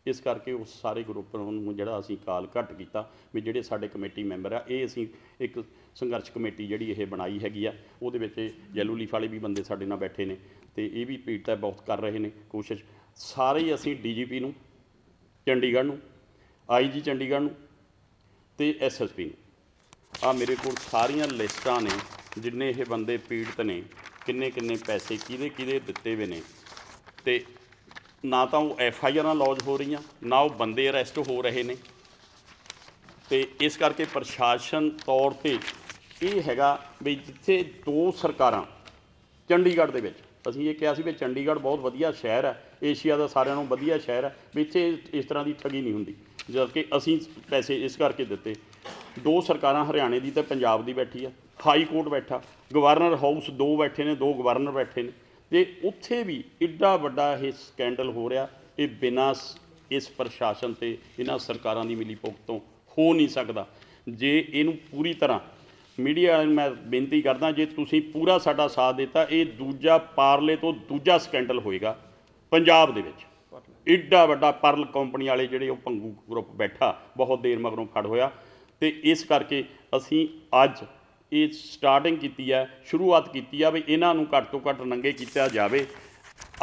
ਇਸ ਕਰਕੇ ਉਸ ਸਾਰੇ ਗਰੁੱਪ ਨੂੰ ਜਿਹੜਾ ਅਸੀਂ ਕਾਲ ਘੱਟ ਕੀਤਾ ਵੀ ਜਿਹੜੇ ਸਾਡੇ ਕਮੇਟੀ ਮੈਂਬਰ ਆ, ਇਹ ਅਸੀਂ ਇੱਕ ਸੰਘਰਸ਼ ਕਮੇਟੀ ਜਿਹੜੀ ਇਹ ਬਣਾਈ ਹੈਗੀ ਆ, ਉਹਦੇ ਵਿੱਚ ਜੈਲੂ ਲੀਫ ਵਾਲੇ ਵੀ ਬੰਦੇ ਸਾਡੇ ਨਾਲ ਬੈਠੇ ਨੇ ਤੇ ਇਹ ਵੀ ਪੀੜਤਾ ਬਹੁਤ ਕਰ ਰਹੇ ਨੇ ਕੋਸ਼ਿਸ਼। ਸਾਰੇ ਹੀ ਅਸੀਂ ਡੀਜੀਪੀ ਨੂੰ, ਚੰਡੀਗੜ੍ਹ ਨੂੰ ਆਈਜੀ ਚੰਡੀਗੜ੍ਹ ਨੂੰ ਤੇ ਐਸਐਸਪੀ ਨੂੰ। ਆ ਮੇਰੇ ਕੋਲ ਸਾਰੀਆਂ ਲਿਸਟਾਂ ਨੇ ਜਿੰਨੇ ਇਹ ਬੰਦੇ ਪੀੜਤ ਨੇ ਕਿੰਨੇ ਕਿੰਨੇ ਪੈਸੇ ਕਿਹਦੇ ਕਿਹਦੇ ਦਿੱਤੇ ਹੋਏ ਨੇ। ਤੇ ਨਾ ਤਾਂ ਉਹ ਐਫ ਆਈ ਆਰਾਂ ਲੌਜ ਹੋ ਰਹੀਆਂ, ਨਾ ਉਹ ਬੰਦੇ ਅਰੈਸਟ ਹੋ ਰਹੇ ਨੇ। ਤੇ ਇਸ ਕਰਕੇ ਪ੍ਰਸ਼ਾਸਨ ਤੌਰ ਤੇ ਇਹ ਹੈਗਾ ਵੀ ਜਿੱਥੇ ਦੋ ਸਰਕਾਰਾਂ, ਚੰਡੀਗੜ੍ਹ ਦੇ ਵਿੱਚ, ਅਸੀਂ ਇਹ ਕਿਹਾ ਸੀ ਵੀ ਚੰਡੀਗੜ੍ਹ ਬਹੁਤ ਵਧੀਆ ਸ਼ਹਿਰ ਹੈ, ਏਸ਼ੀਆ ਦਾ ਸਾਰਿਆਂ ਨਾਲੋਂ ਵਧੀਆ ਸ਼ਹਿਰ ਹੈ, ਵੀ ਇੱਥੇ ਇਸ ਤਰ੍ਹਾਂ ਦੀ ਠੱਗੀ ਨਹੀਂ ਹੁੰਦੀ। ਜਦ ਕਿ ਅਸੀਂ ਪੈਸੇ ਇਸ ਕਰਕੇ ਦਿੱਤੇ। ਦੋ ਸਰਕਾਰਾਂ ਹਰਿਆਣੇ ਦੀ ਤੇ ਪੰਜਾਬ ਦੀ ਬੈਠੀ ਆ। ਹਾਈ ਕੋਰਟ ਬੈਠਾ। ਗਵਰਨਰ ਹਾਊਸ ਦੋ ਬੈਠੇ ਨੇ, ਦੋ ਗਵਰਨਰ ਬੈਠੇ ਨੇ। ਤੇ ਉੱਥੇ ਵੀ ਇੱਡਾ ਵੱਡਾ ਇਹ ਸਕੈਂਡਲ ਹੋ ਰਿਹਾ, ਇਹ ਬਿਨਾਂ ਇਸ ਪ੍ਰਸ਼ਾਸਨ ਤੇ ਇਹਨਾਂ ਸਰਕਾਰਾਂ ਦੀ ਮਿਲੀ ਭੁਗਤ ਤੋਂ ਹੋ ਨਹੀਂ ਸਕਦਾ। ਜੇ ਇਹਨੂੰ ਪੂਰੀ ਤਰ੍ਹਾਂ ਮੀਡੀਆ ਵਾਲਿਆਂ ਨੂੰ ਮੈਂ ਬੇਨਤੀ ਕਰਦਾ, ਜੇ ਤੁਸੀਂ ਪੂਰਾ ਸਾਡਾ ਸਾਥ ਦਿੱਤਾ, ਇਹ ਦੂਜਾ ਪਾਰਲੇ ਤੋਂ ਦੂਜਾ ਸਕੈਂਡਲ ਹੋਏਗਾ ਪੰਜਾਬ ਦੇ ਵਿੱਚ। ਇੱਡਾ ਵੱਡਾ ਪਰਲ ਕੰਪਨੀ ਵਾਲੇ ਜਿਹੜੇ ਉਹ ਪੰਗੂ ਗਰੁੱਪ ਬੈਠਾ, ਬਹੁਤ ਦੇਰ ਮਗਰੋਂ ਫੜ ਹੋਇਆ। ਤੇ ਇਸ ਕਰਕੇ ਅਸੀਂ ਅੱਜ ਇਹ ਸਟਾਰਟਿੰਗ ਕੀਤੀ ਹੈ, ਸ਼ੁਰੂਆਤ ਕੀਤੀ ਆ ਵੀ ਇਹਨਾਂ ਨੂੰ ਘੱਟ ਤੋਂ ਘੱਟ ਨੰਗੇ ਕੀਤਾ ਜਾਵੇ।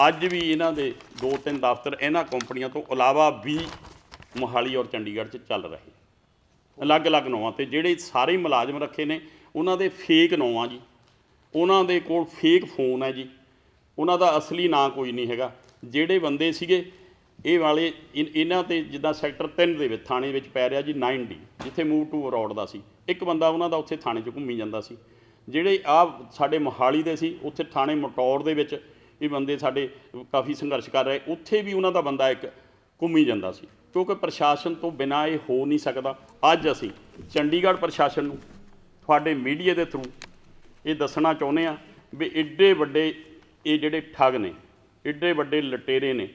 ਅੱਜ ਵੀ ਇਹਨਾਂ ਦੇ ਦੋ ਤਿੰਨ ਦਫ਼ਤਰ ਇਹਨਾਂ ਕੰਪਨੀਆਂ ਤੋਂ ਇਲਾਵਾ ਵੀ ਮੋਹਾਲੀ ਔਰ ਚੰਡੀਗੜ੍ਹ 'ਚ ਚੱਲ ਰਹੇ। ਅਲੱਗ-ਅਲੱਗ ਨੌਵਾਂ ਤੇ ਜਿਹੜੇ ਸਾਰੇ ਮੁਲਾਜ਼ਮ ਰੱਖੇ ਨੇ, ਉਹਨਾਂ ਦੇ ਫੇਕ ਨੌਂ ਜੀ। ਉਹਨਾਂ ਦੇ ਕੋਲ ਫੇਕ ਫੋਨ ਹੈ ਜੀ। ਉਹਨਾਂ ਦਾ ਅਸਲੀ ਨਾਂ ਕੋਈ ਨਹੀਂ ਹੈਗਾ। ਜਿਹੜੇ ਬੰਦੇ ਸੀਗੇ, ਇਹ ਵਾਲੇ ਇਨ- ਇਹਨਾਂ ਤੇ ਜਿੱਦਾਂ ਸੈਕਟਰ 3 ਦੇ ਵਿੱਚ, ਥਾਣੇ ਵਿੱਚ ਪੈ ਰਿਹਾ ਜੀ 9D ਜਿੱਥੇ ਮੂਵ ਟੂ ਰੋਡ ਦਾ ਸੀ। ਇੱਕ ਬੰਦਾ ਉਹਨਾਂ ਦਾ ਉੱਥੇ ਥਾਣੇ 'ਚ ਘੁੰਮੀ ਜਾਂਦਾ ਸੀ। ਜਿਹੜੇ ਆ ਸਾਡੇ ਮੋਹਾਲੀ ਦੇ ਸੀ, ਉੱਥੇ ਥਾਣੇ ਮਟੌਰ ਦੇ ਵਿੱਚ ਇਹ ਬੰਦੇ ਸਾਡੇ ਕਾਫੀ ਸੰਘਰਸ਼ ਕਰ ਰਹੇ, ਉੱਥੇ ਵੀ ਉਹਨਾਂ ਦਾ ਬੰਦਾ ਇੱਕ ਘੁੰਮੀ ਜਾਂਦਾ ਸੀ। ਕਿਉਂਕਿ ਪ੍ਰਸ਼ਾਸਨ ਤੋਂ ਬਿਨਾਂ ਇਹ ਹੋ ਨਹੀਂ ਸਕਦਾ। ਅੱਜ ਅਸੀਂ ਚੰਡੀਗੜ੍ਹ ਪ੍ਰਸ਼ਾਸਨ ਨੂੰ, ਤੁਹਾਡੇ ਮੀਡੀਆ ਦੇ ਥਰੂ ਇਹ ਦੱਸਣਾ ਚਾਹੁੰਦੇ ਆ ਵੀ ਐਡੇ ਵੱਡੇ ਇਹ ਜਿਹੜੇ ਠੱਗ ਨੇ ਏਡੇ ਵੱਡੇ ਲਟੇਰੇ ਨੇ,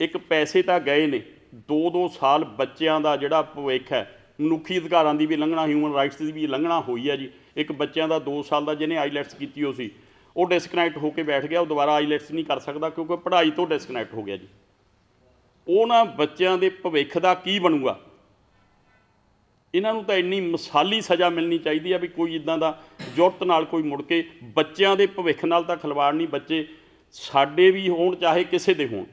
ਇੱਕ ਪੈਸੇ ਤਾਂ ਗਏ ਨੇ 2-2 ਸਾਲ ਬੱਚਿਆਂ ਦਾ ਜਿਹੜਾ ਭਵਿੱਖ ਹੈ, ਮਨੁੱਖੀ ਅਧਿਕਾਰਾਂ ਦੀ ਵੀ ਲੰਘਣਾ ਹਿਊਮਨ ਰਾਈਟਸ ਦੀ ਵੀ ਲੰਘਣਾ ਹੋਈ ਹੈ ਜੀ। ਇੱਕ ਬੱਚਿਆਂ ਦਾ 2 ਸਾਲ ਦਾ ਜਿਹਨੇ ਆਈਲੈਟਸ ਕੀਤੀ ਹੋ ਸੀ, ਉਹ ਡਿਸਕਨੈਕਟ ਹੋ ਕੇ ਬੈਠ ਗਿਆ, ਉਹ ਦੁਬਾਰਾ ਆਈਲੈਟਸ ਨਹੀਂ ਕਰ ਸਕਦਾ ਕਿਉਂਕਿ ਪੜ੍ਹਾਈ ਤੋਂ ਡਿਸਕਨੈਕਟ ਹੋ ਗਿਆ ਜੀ। ਉਹਨਾਂ ਬੱਚਿਆਂ ਦੇ ਭਵਿੱਖ ਦਾ ਕੀ ਬਣੂਗਾ? ਇਹਨਾਂ ਨੂੰ ਤਾਂ ਇੰਨੀ ਮਿਸਾਲੀ ਸਜ਼ਾ ਮਿਲਣੀ ਚਾਹੀਦੀ ਆ ਵੀ ਕੋਈ ਇਦਾਂ ਦਾ ਜੁਰਤ ਨਾਲ ਕੋਈ ਮੁੜ ਕੇ ਬੱਚਿਆਂ ਦੇ ਭਵਿੱਖ ਨਾਲ ਤਾਂ ਖਿਲਵਾੜ ਨਹੀਂ, ਬੱਚੇ ਸਾਡੇ ਵੀ ਹੋਣ, ਚਾਹੇ ਕਿਸੇ ਦੇ ਹੋਣ,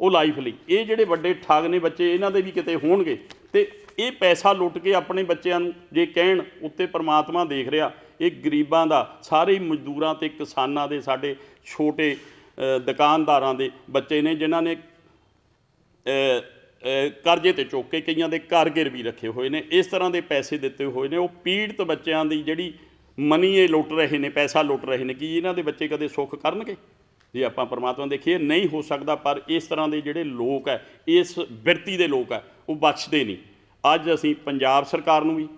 ਉਹ ਲਾਈਫ ਲਈ। ਇਹ ਜਿਹੜੇ ਵੱਡੇ ਠੱਗ ਨੇ ਬੱਚੇ, ਇਹਨਾਂ ਦੇ ਵੀ ਕਿਤੇ ਹੋਣਗੇ। ਤੇ ਇਹ ਪੈਸਾ ਲੁੱਟ ਕੇ ਆਪਣੇ ਬੱਚਿਆਂ ਨੂੰ ਜੇ ਕਹਿਣ, ਉੱਤੇ ਪ੍ਰਮਾਤਮਾ ਦੇਖ ਰਿਹਾ, ਇਹ ਗਰੀਬਾਂ ਦਾ, ਸਾਰੇ ਮਜ਼ਦੂਰਾਂ ਤੇ ਕਿਸਾਨਾਂ ਦੇ, ਸਾਡੇ ਛੋਟੇ ਦੁਕਾਨਦਾਰਾਂ ਦੇ ਬੱਚੇ ਨੇ, ਜਿਨ੍ਹਾਂ ਨੇ ਕਰਜ਼ੇ ਤੇ ਚੁੱਕ ਕੇ ਕਈਆਂ ਦੇ ਘਰ ਗਿਰਵੀ ਰੱਖੇ ਹੋਏ ਨੇ। ਇਸ ਤਰ੍ਹਾਂ ਦੇ ਪੈਸੇ ਦਿੱਤੇ ਹੋਏ ਨੇ। ਉਹ ਪੀੜਤ ਬੱਚਿਆਂ ਦੀ ਜਿਹੜੀ ਮਨੀ ਇਹ ਲੁੱਟ ਰਹੇ ਨੇ, ਪੈਸਾ ਲੁੱਟ ਰਹੇ ਨੇ, ਕਿ ਇਹਨਾਂ ਦੇ ਬੱਚੇ ਕਦੇ ਸੁੱਖ ਕਰਨਗੇ? ਜੇ ਆਪਾਂ ਪਰਮਾਤਮਾ ਦੇਖੀਏ, ਨਹੀਂ ਹੋ ਸਕਦਾ, ਪਰ ਇਸ ਤਰ੍ਹਾਂ ਦੇ ਜਿਹੜੇ ਲੋਕ ਹੈ, ਇਸ ਬਿਰਤੀ ਦੇ ਲੋਕ ਹੈ, ਉਹ ਬਖਸ਼ਦੇ ਨਹੀਂ। ਅੱਜ ਅਸੀਂ ਪੰਜਾਬ ਸਰਕਾਰ ਨੂੰ ਵੀ,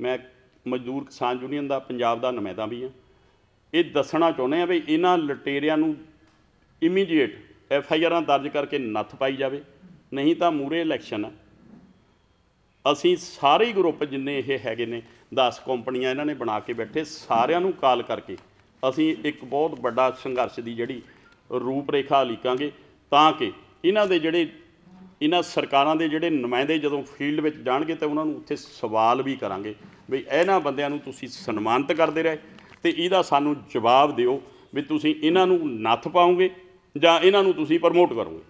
ਮੈਂ ਮਜ਼ਦੂਰ ਕਿਸਾਨ ਯੂਨੀਅਨ ਦਾ, ਪੰਜਾਬ ਦਾ ਨੁਮਾਇੰਦਾ ਵੀ ਹਾਂ। ਇਹ ਦੱਸਣਾ ਚਾਹੁੰਦੇ ਆ ਵੀ ਇਹਨਾਂ ਲਟੇਰਿਆਂ ਨੂੰ ਇਮੀਡੀਏਟ ਐਫ ਆਈ ਆਰਾਂ ਦਰਜ ਕਰਕੇ ਨੱਥ ਪਾਈ ਜਾਵੇ, ਨਹੀਂ ਤਾਂ ਮੂਰੇ ਇਲੈਕਸ਼ਨ ਆ ਅਸੀਂ ਸਾਰੇ ਗਰੁੱਪ ਜਿੰਨੇ ਇਹ ਹੈਗੇ ਨੇ 10 ਕੰਪਨੀਆਂ ਇਹਨਾਂ ਨੇ ਬਣਾ ਕੇ ਬੈਠੇ, ਸਾਰਿਆਂ ਨੂੰ ਕਾਲ ਕਰਕੇ ਅਸੀਂ ਇੱਕ ਬਹੁਤ ਵੱਡਾ ਸੰਘਰਸ਼ ਦੀ ਜਿਹੜੀ ਰੂਪਰੇਖਾ ਲਿਖਾਂਗੇ ਤਾਂ ਕਿ ਇਹਨਾਂ ਦੇ ਜਿਹੜੇ, ਇਹਨਾਂ ਸਰਕਾਰਾਂ ਦੇ ਜਿਹੜੇ ਨੁਮਾਇੰਦੇ ਜਦੋਂ ਫੀਲਡ ਵਿੱਚ ਜਾਣਗੇ ਤਾਂ ਉਹਨਾਂ ਨੂੰ ਉੱਥੇ ਸਵਾਲ ਵੀ ਕਰਾਂਗੇ ਵੀ ਇਹਨਾਂ ਬੰਦਿਆਂ ਨੂੰ ਤੁਸੀਂ ਸਨਮਾਨਿਤ ਕਰਦੇ ਰਹੇ ਤੇ ਇਹਦਾ ਸਾਨੂੰ ਜਵਾਬ ਦਿਓ ਵੀ ਤੁਸੀਂ ਇਹਨਾਂ ਨੂੰ ਨੱਥ ਪਾਓਗੇ ਜਾਂ ਇਹਨਾਂ ਨੂੰ ਤੁਸੀਂ ਪ੍ਰਮੋਟ ਕਰੋਗੇ।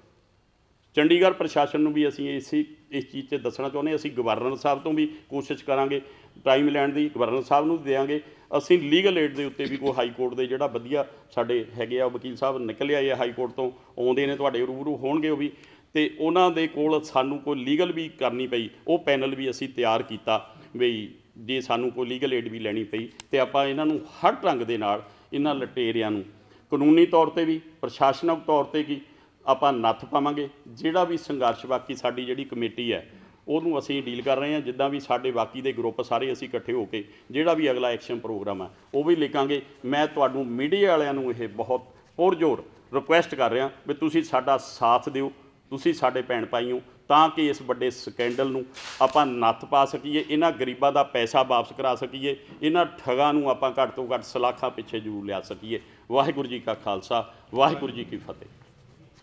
ਚੰਡੀਗੜ੍ਹ ਪ੍ਰਸ਼ਾਸਨ ਨੂੰ ਵੀ ਅਸੀਂ ਇਸੇ, ਇਸ ਚੀਜ਼ 'ਚ ਦੱਸਣਾ ਚਾਹੁੰਦੇ ਅਸੀਂ ਗਵਰਨਰ ਸਾਹਿਬ ਤੋਂ ਵੀ ਕੋਸ਼ਿਸ਼ ਕਰਾਂਗੇ, ਟਾਈਮ ਲੈਣ ਦੀ ਗਵਰਨਰ ਸਾਹਿਬ ਨੂੰ ਦੇਵਾਂਗੇ ਅਸੀਂ ਲੀਗਲ ਏਡ ਦੇ ਉੱਤੇ ਵੀ ਕੋਈ ਹਾਈ ਕੋਰਟ ਦੇ ਜਿਹੜਾ ਵਧੀਆ ਸਾਡੇ ਹੈਗੇ ਆ ਵਕੀਲ ਸਾਹਿਬ ਨਿਕਲੇ ਆਏ ਆ ਹਾਈ ਕੋਰਟ ਤੋਂ, ਆਉਂਦੇ ਨੇ ਤੁਹਾਡੇ ਰੂਬਰੂ ਹੋਣਗੇ ਉਹ ਵੀ। ਤੇ ਉਹਨਾਂ ਦੇ ਕੋਲ ਸਾਨੂੰ ਕੋਈ ਲੀਗਲ ਵੀ ਕਰਨੀ ਪਈ, ਉਹ ਪੈਨਲ ਵੀ ਅਸੀਂ ਤਿਆਰ ਕੀਤਾ ਵੀ ਜੇ ਸਾਨੂੰ ਕੋਈ ਲੀਗਲ ਏਡ ਵੀ ਲੈਣੀ ਪਈ ਤੇ ਆਪਾਂ ਇਹਨਾਂ ਨੂੰ ਹਰ ਢੰਗ ਦੇ ਨਾਲ ਇਹਨਾਂ ਲਟੇਰਿਆਂ ਨੂੰ, ਕਾਨੂੰਨੀ ਤੌਰ ਤੇ ਵੀ, ਪ੍ਰਸ਼ਾਸਨਿਕ ਤੌਰ ਤੇ ਕੀ ਆਪਾਂ ਨੱਥ ਪਾਵਾਂਗੇ। ਜਿਹੜਾ ਵੀ ਸੰਘਰਸ਼ ਬਾਕੀ ਸਾਡੀ ਜਿਹੜੀ ਕਮੇਟੀ ਹੈ ਉਹਨੂੰ ਅਸੀਂ ਡੀਲ ਕਰ ਰਹੇ ਹਾਂ, ਜਿੱਦਾਂ ਵੀ ਸਾਡੇ ਬਾਕੀ ਦੇ ਗਰੁੱਪ ਸਾਰੇ ਅਸੀਂ ਇਕੱਠੇ ਹੋ ਕੇ ਜਿਹੜਾ ਵੀ ਅਗਲਾ ਐਕਸ਼ਨ ਪ੍ਰੋਗਰਾਮ ਹੈ ਉਹ ਵੀ ਲਿਖਾਂਗੇ। ਮੈਂ ਤੁਹਾਨੂੰ ਮੀਡੀਆ ਵਾਲਿਆਂ ਨੂੰ ਇਹ ਬਹੁਤ ਪੁਰਜੋਰ ਰਿਕੁਐਸਟ ਕਰ ਰਿਹਾ ਵੀ ਤੁਸੀਂ ਸਾਡਾ ਸਾਥ ਦਿਓ, ਤੁਸੀਂ ਸਾਡੇ ਭੈਣ ਭਾਈ ਹੋ, ਤਾਂ ਕਿ ਇਸ ਵੱਡੇ ਸਕੈਂਡਲ ਨੂੰ ਆਪਾਂ ਨੱਥ ਪਾ ਸਕੀਏ, ਇਹਨਾਂ ਗਰੀਬਾਂ ਦਾ ਪੈਸਾ ਵਾਪਸ ਕਰਾ ਸਕੀਏ, ਇਹਨਾਂ ਠਗਾਂ ਨੂੰ ਆਪਾਂ ਘੱਟ ਤੋਂ ਘੱਟ ਸਲਾਖਾਂ ਪਿੱਛੇ ਜ਼ਰੂਰ ਲਿਆ ਸਕੀਏ। ਵਾਹਿਗੁਰੂ ਜੀ ਕਾ ਖਾਲਸਾ, ਵਾਹਿਗੁਰੂ ਜੀ ਕੀ ਫਤਿਹ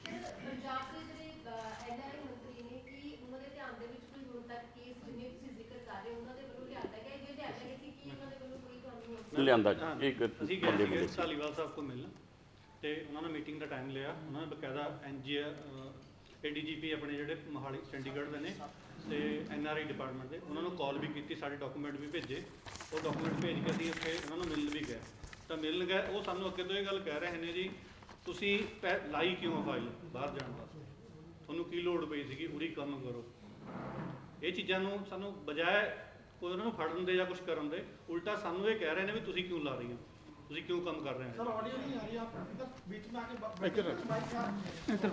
ਪੰਜਾਬ ਦੇ ਜਿਹੜੇ ਲਿਆਂਦਾ ਜੀ ਇੱਕ ਅਸੀਂ ਗਏ ਬੰਦੇ ਸੀਗੇ ਮਿਲੇ ਧਾਲੀਵਾਲ ਸਾਹਿਬ ਕੋਲ ਮਿਲਣ ਤੇ ਉਹਨਾਂ ਨੇ ਮੀਟਿੰਗ ਦਾ ਟਾਈਮ ਲਿਆ। ਉਹਨਾਂ ਨੇ ਬਕਾਇਦਾ ਐਨਜੀ ਏਡੀਜੀਪੀ ਆਪਣੇ ਜਿਹੜੇ ਮੋਹਾਲੀ ਚੰਡੀਗੜ੍ਹ ਦੇ ਨੇ ਤੇ ਐਨਆਰਆਈ ਡਿਪਾਰਟਮੈਂਟ ਦੇ ਉਹਨਾਂ ਨੂੰ ਕਾਲ ਵੀ ਕੀਤੀ ਸਾਡੇ ਡਾਕੂਮੈਂਟ ਵੀ ਭੇਜੇ। ਉਹ ਡਾਕੂਮੈਂਟ ਭੇਜ ਕੇ ਅਸੀਂ ਉੱਥੇ ਉਹਨਾਂ ਨੂੰ ਮਿਲਣ ਵੀ ਗਏ। ਤਾਂ ਮਿਲਣ ਗਏ ਉਹ ਸਾਨੂੰ ਅੱਗੇ ਤੋਂ ਇਹ ਗੱਲ ਕਹਿ ਰਹੇ ਨੇ ਜੀ ਤੁਸੀਂ ਪੈ- ਲਾਈ ਕਿਉਂ ਫਾਈਲ ਬਾਹਰ ਜਾਣ ਵਾਸਤੇ। ਤੁਹਾਨੂੰ ਕੀ ਲੋੜ ਪਈ ਸੀਗੀ? ਉਰੀ ਕੰਮ ਕਰੋ। ਇਹ ਚੀਜ਼ਾਂ ਨੂੰ ਸਾਨੂੰ ਬਜਾਏ ਕੋਈ ਉਹਨਾਂ ਨੂੰ ਫੜਨ ਦੇ ਜਾਂ ਕੁਝ ਕਰਨ ਦੇ ਉਲਟਾ ਸਾਨੂੰ ਇਹ ਕਹਿ ਰਹੇ ਨੇ ਵੀ ਤੁਸੀਂ ਕਿਉਂ ਲਾ ਰਹੇ ਹੋ? ਤੁਸੀਂ ਕਿਉਂ ਕੰਮ ਕਰ ਰਹੇ ਹੋ? ਸਰ ਆਡੀਓ ਨਹੀਂ ਆ ਰਹੀ ਆਪ ਇੱਧਰ ਵਿੱਚ ਲਾ ਕੇ ਇੱਧਰ ਇੱਧਰ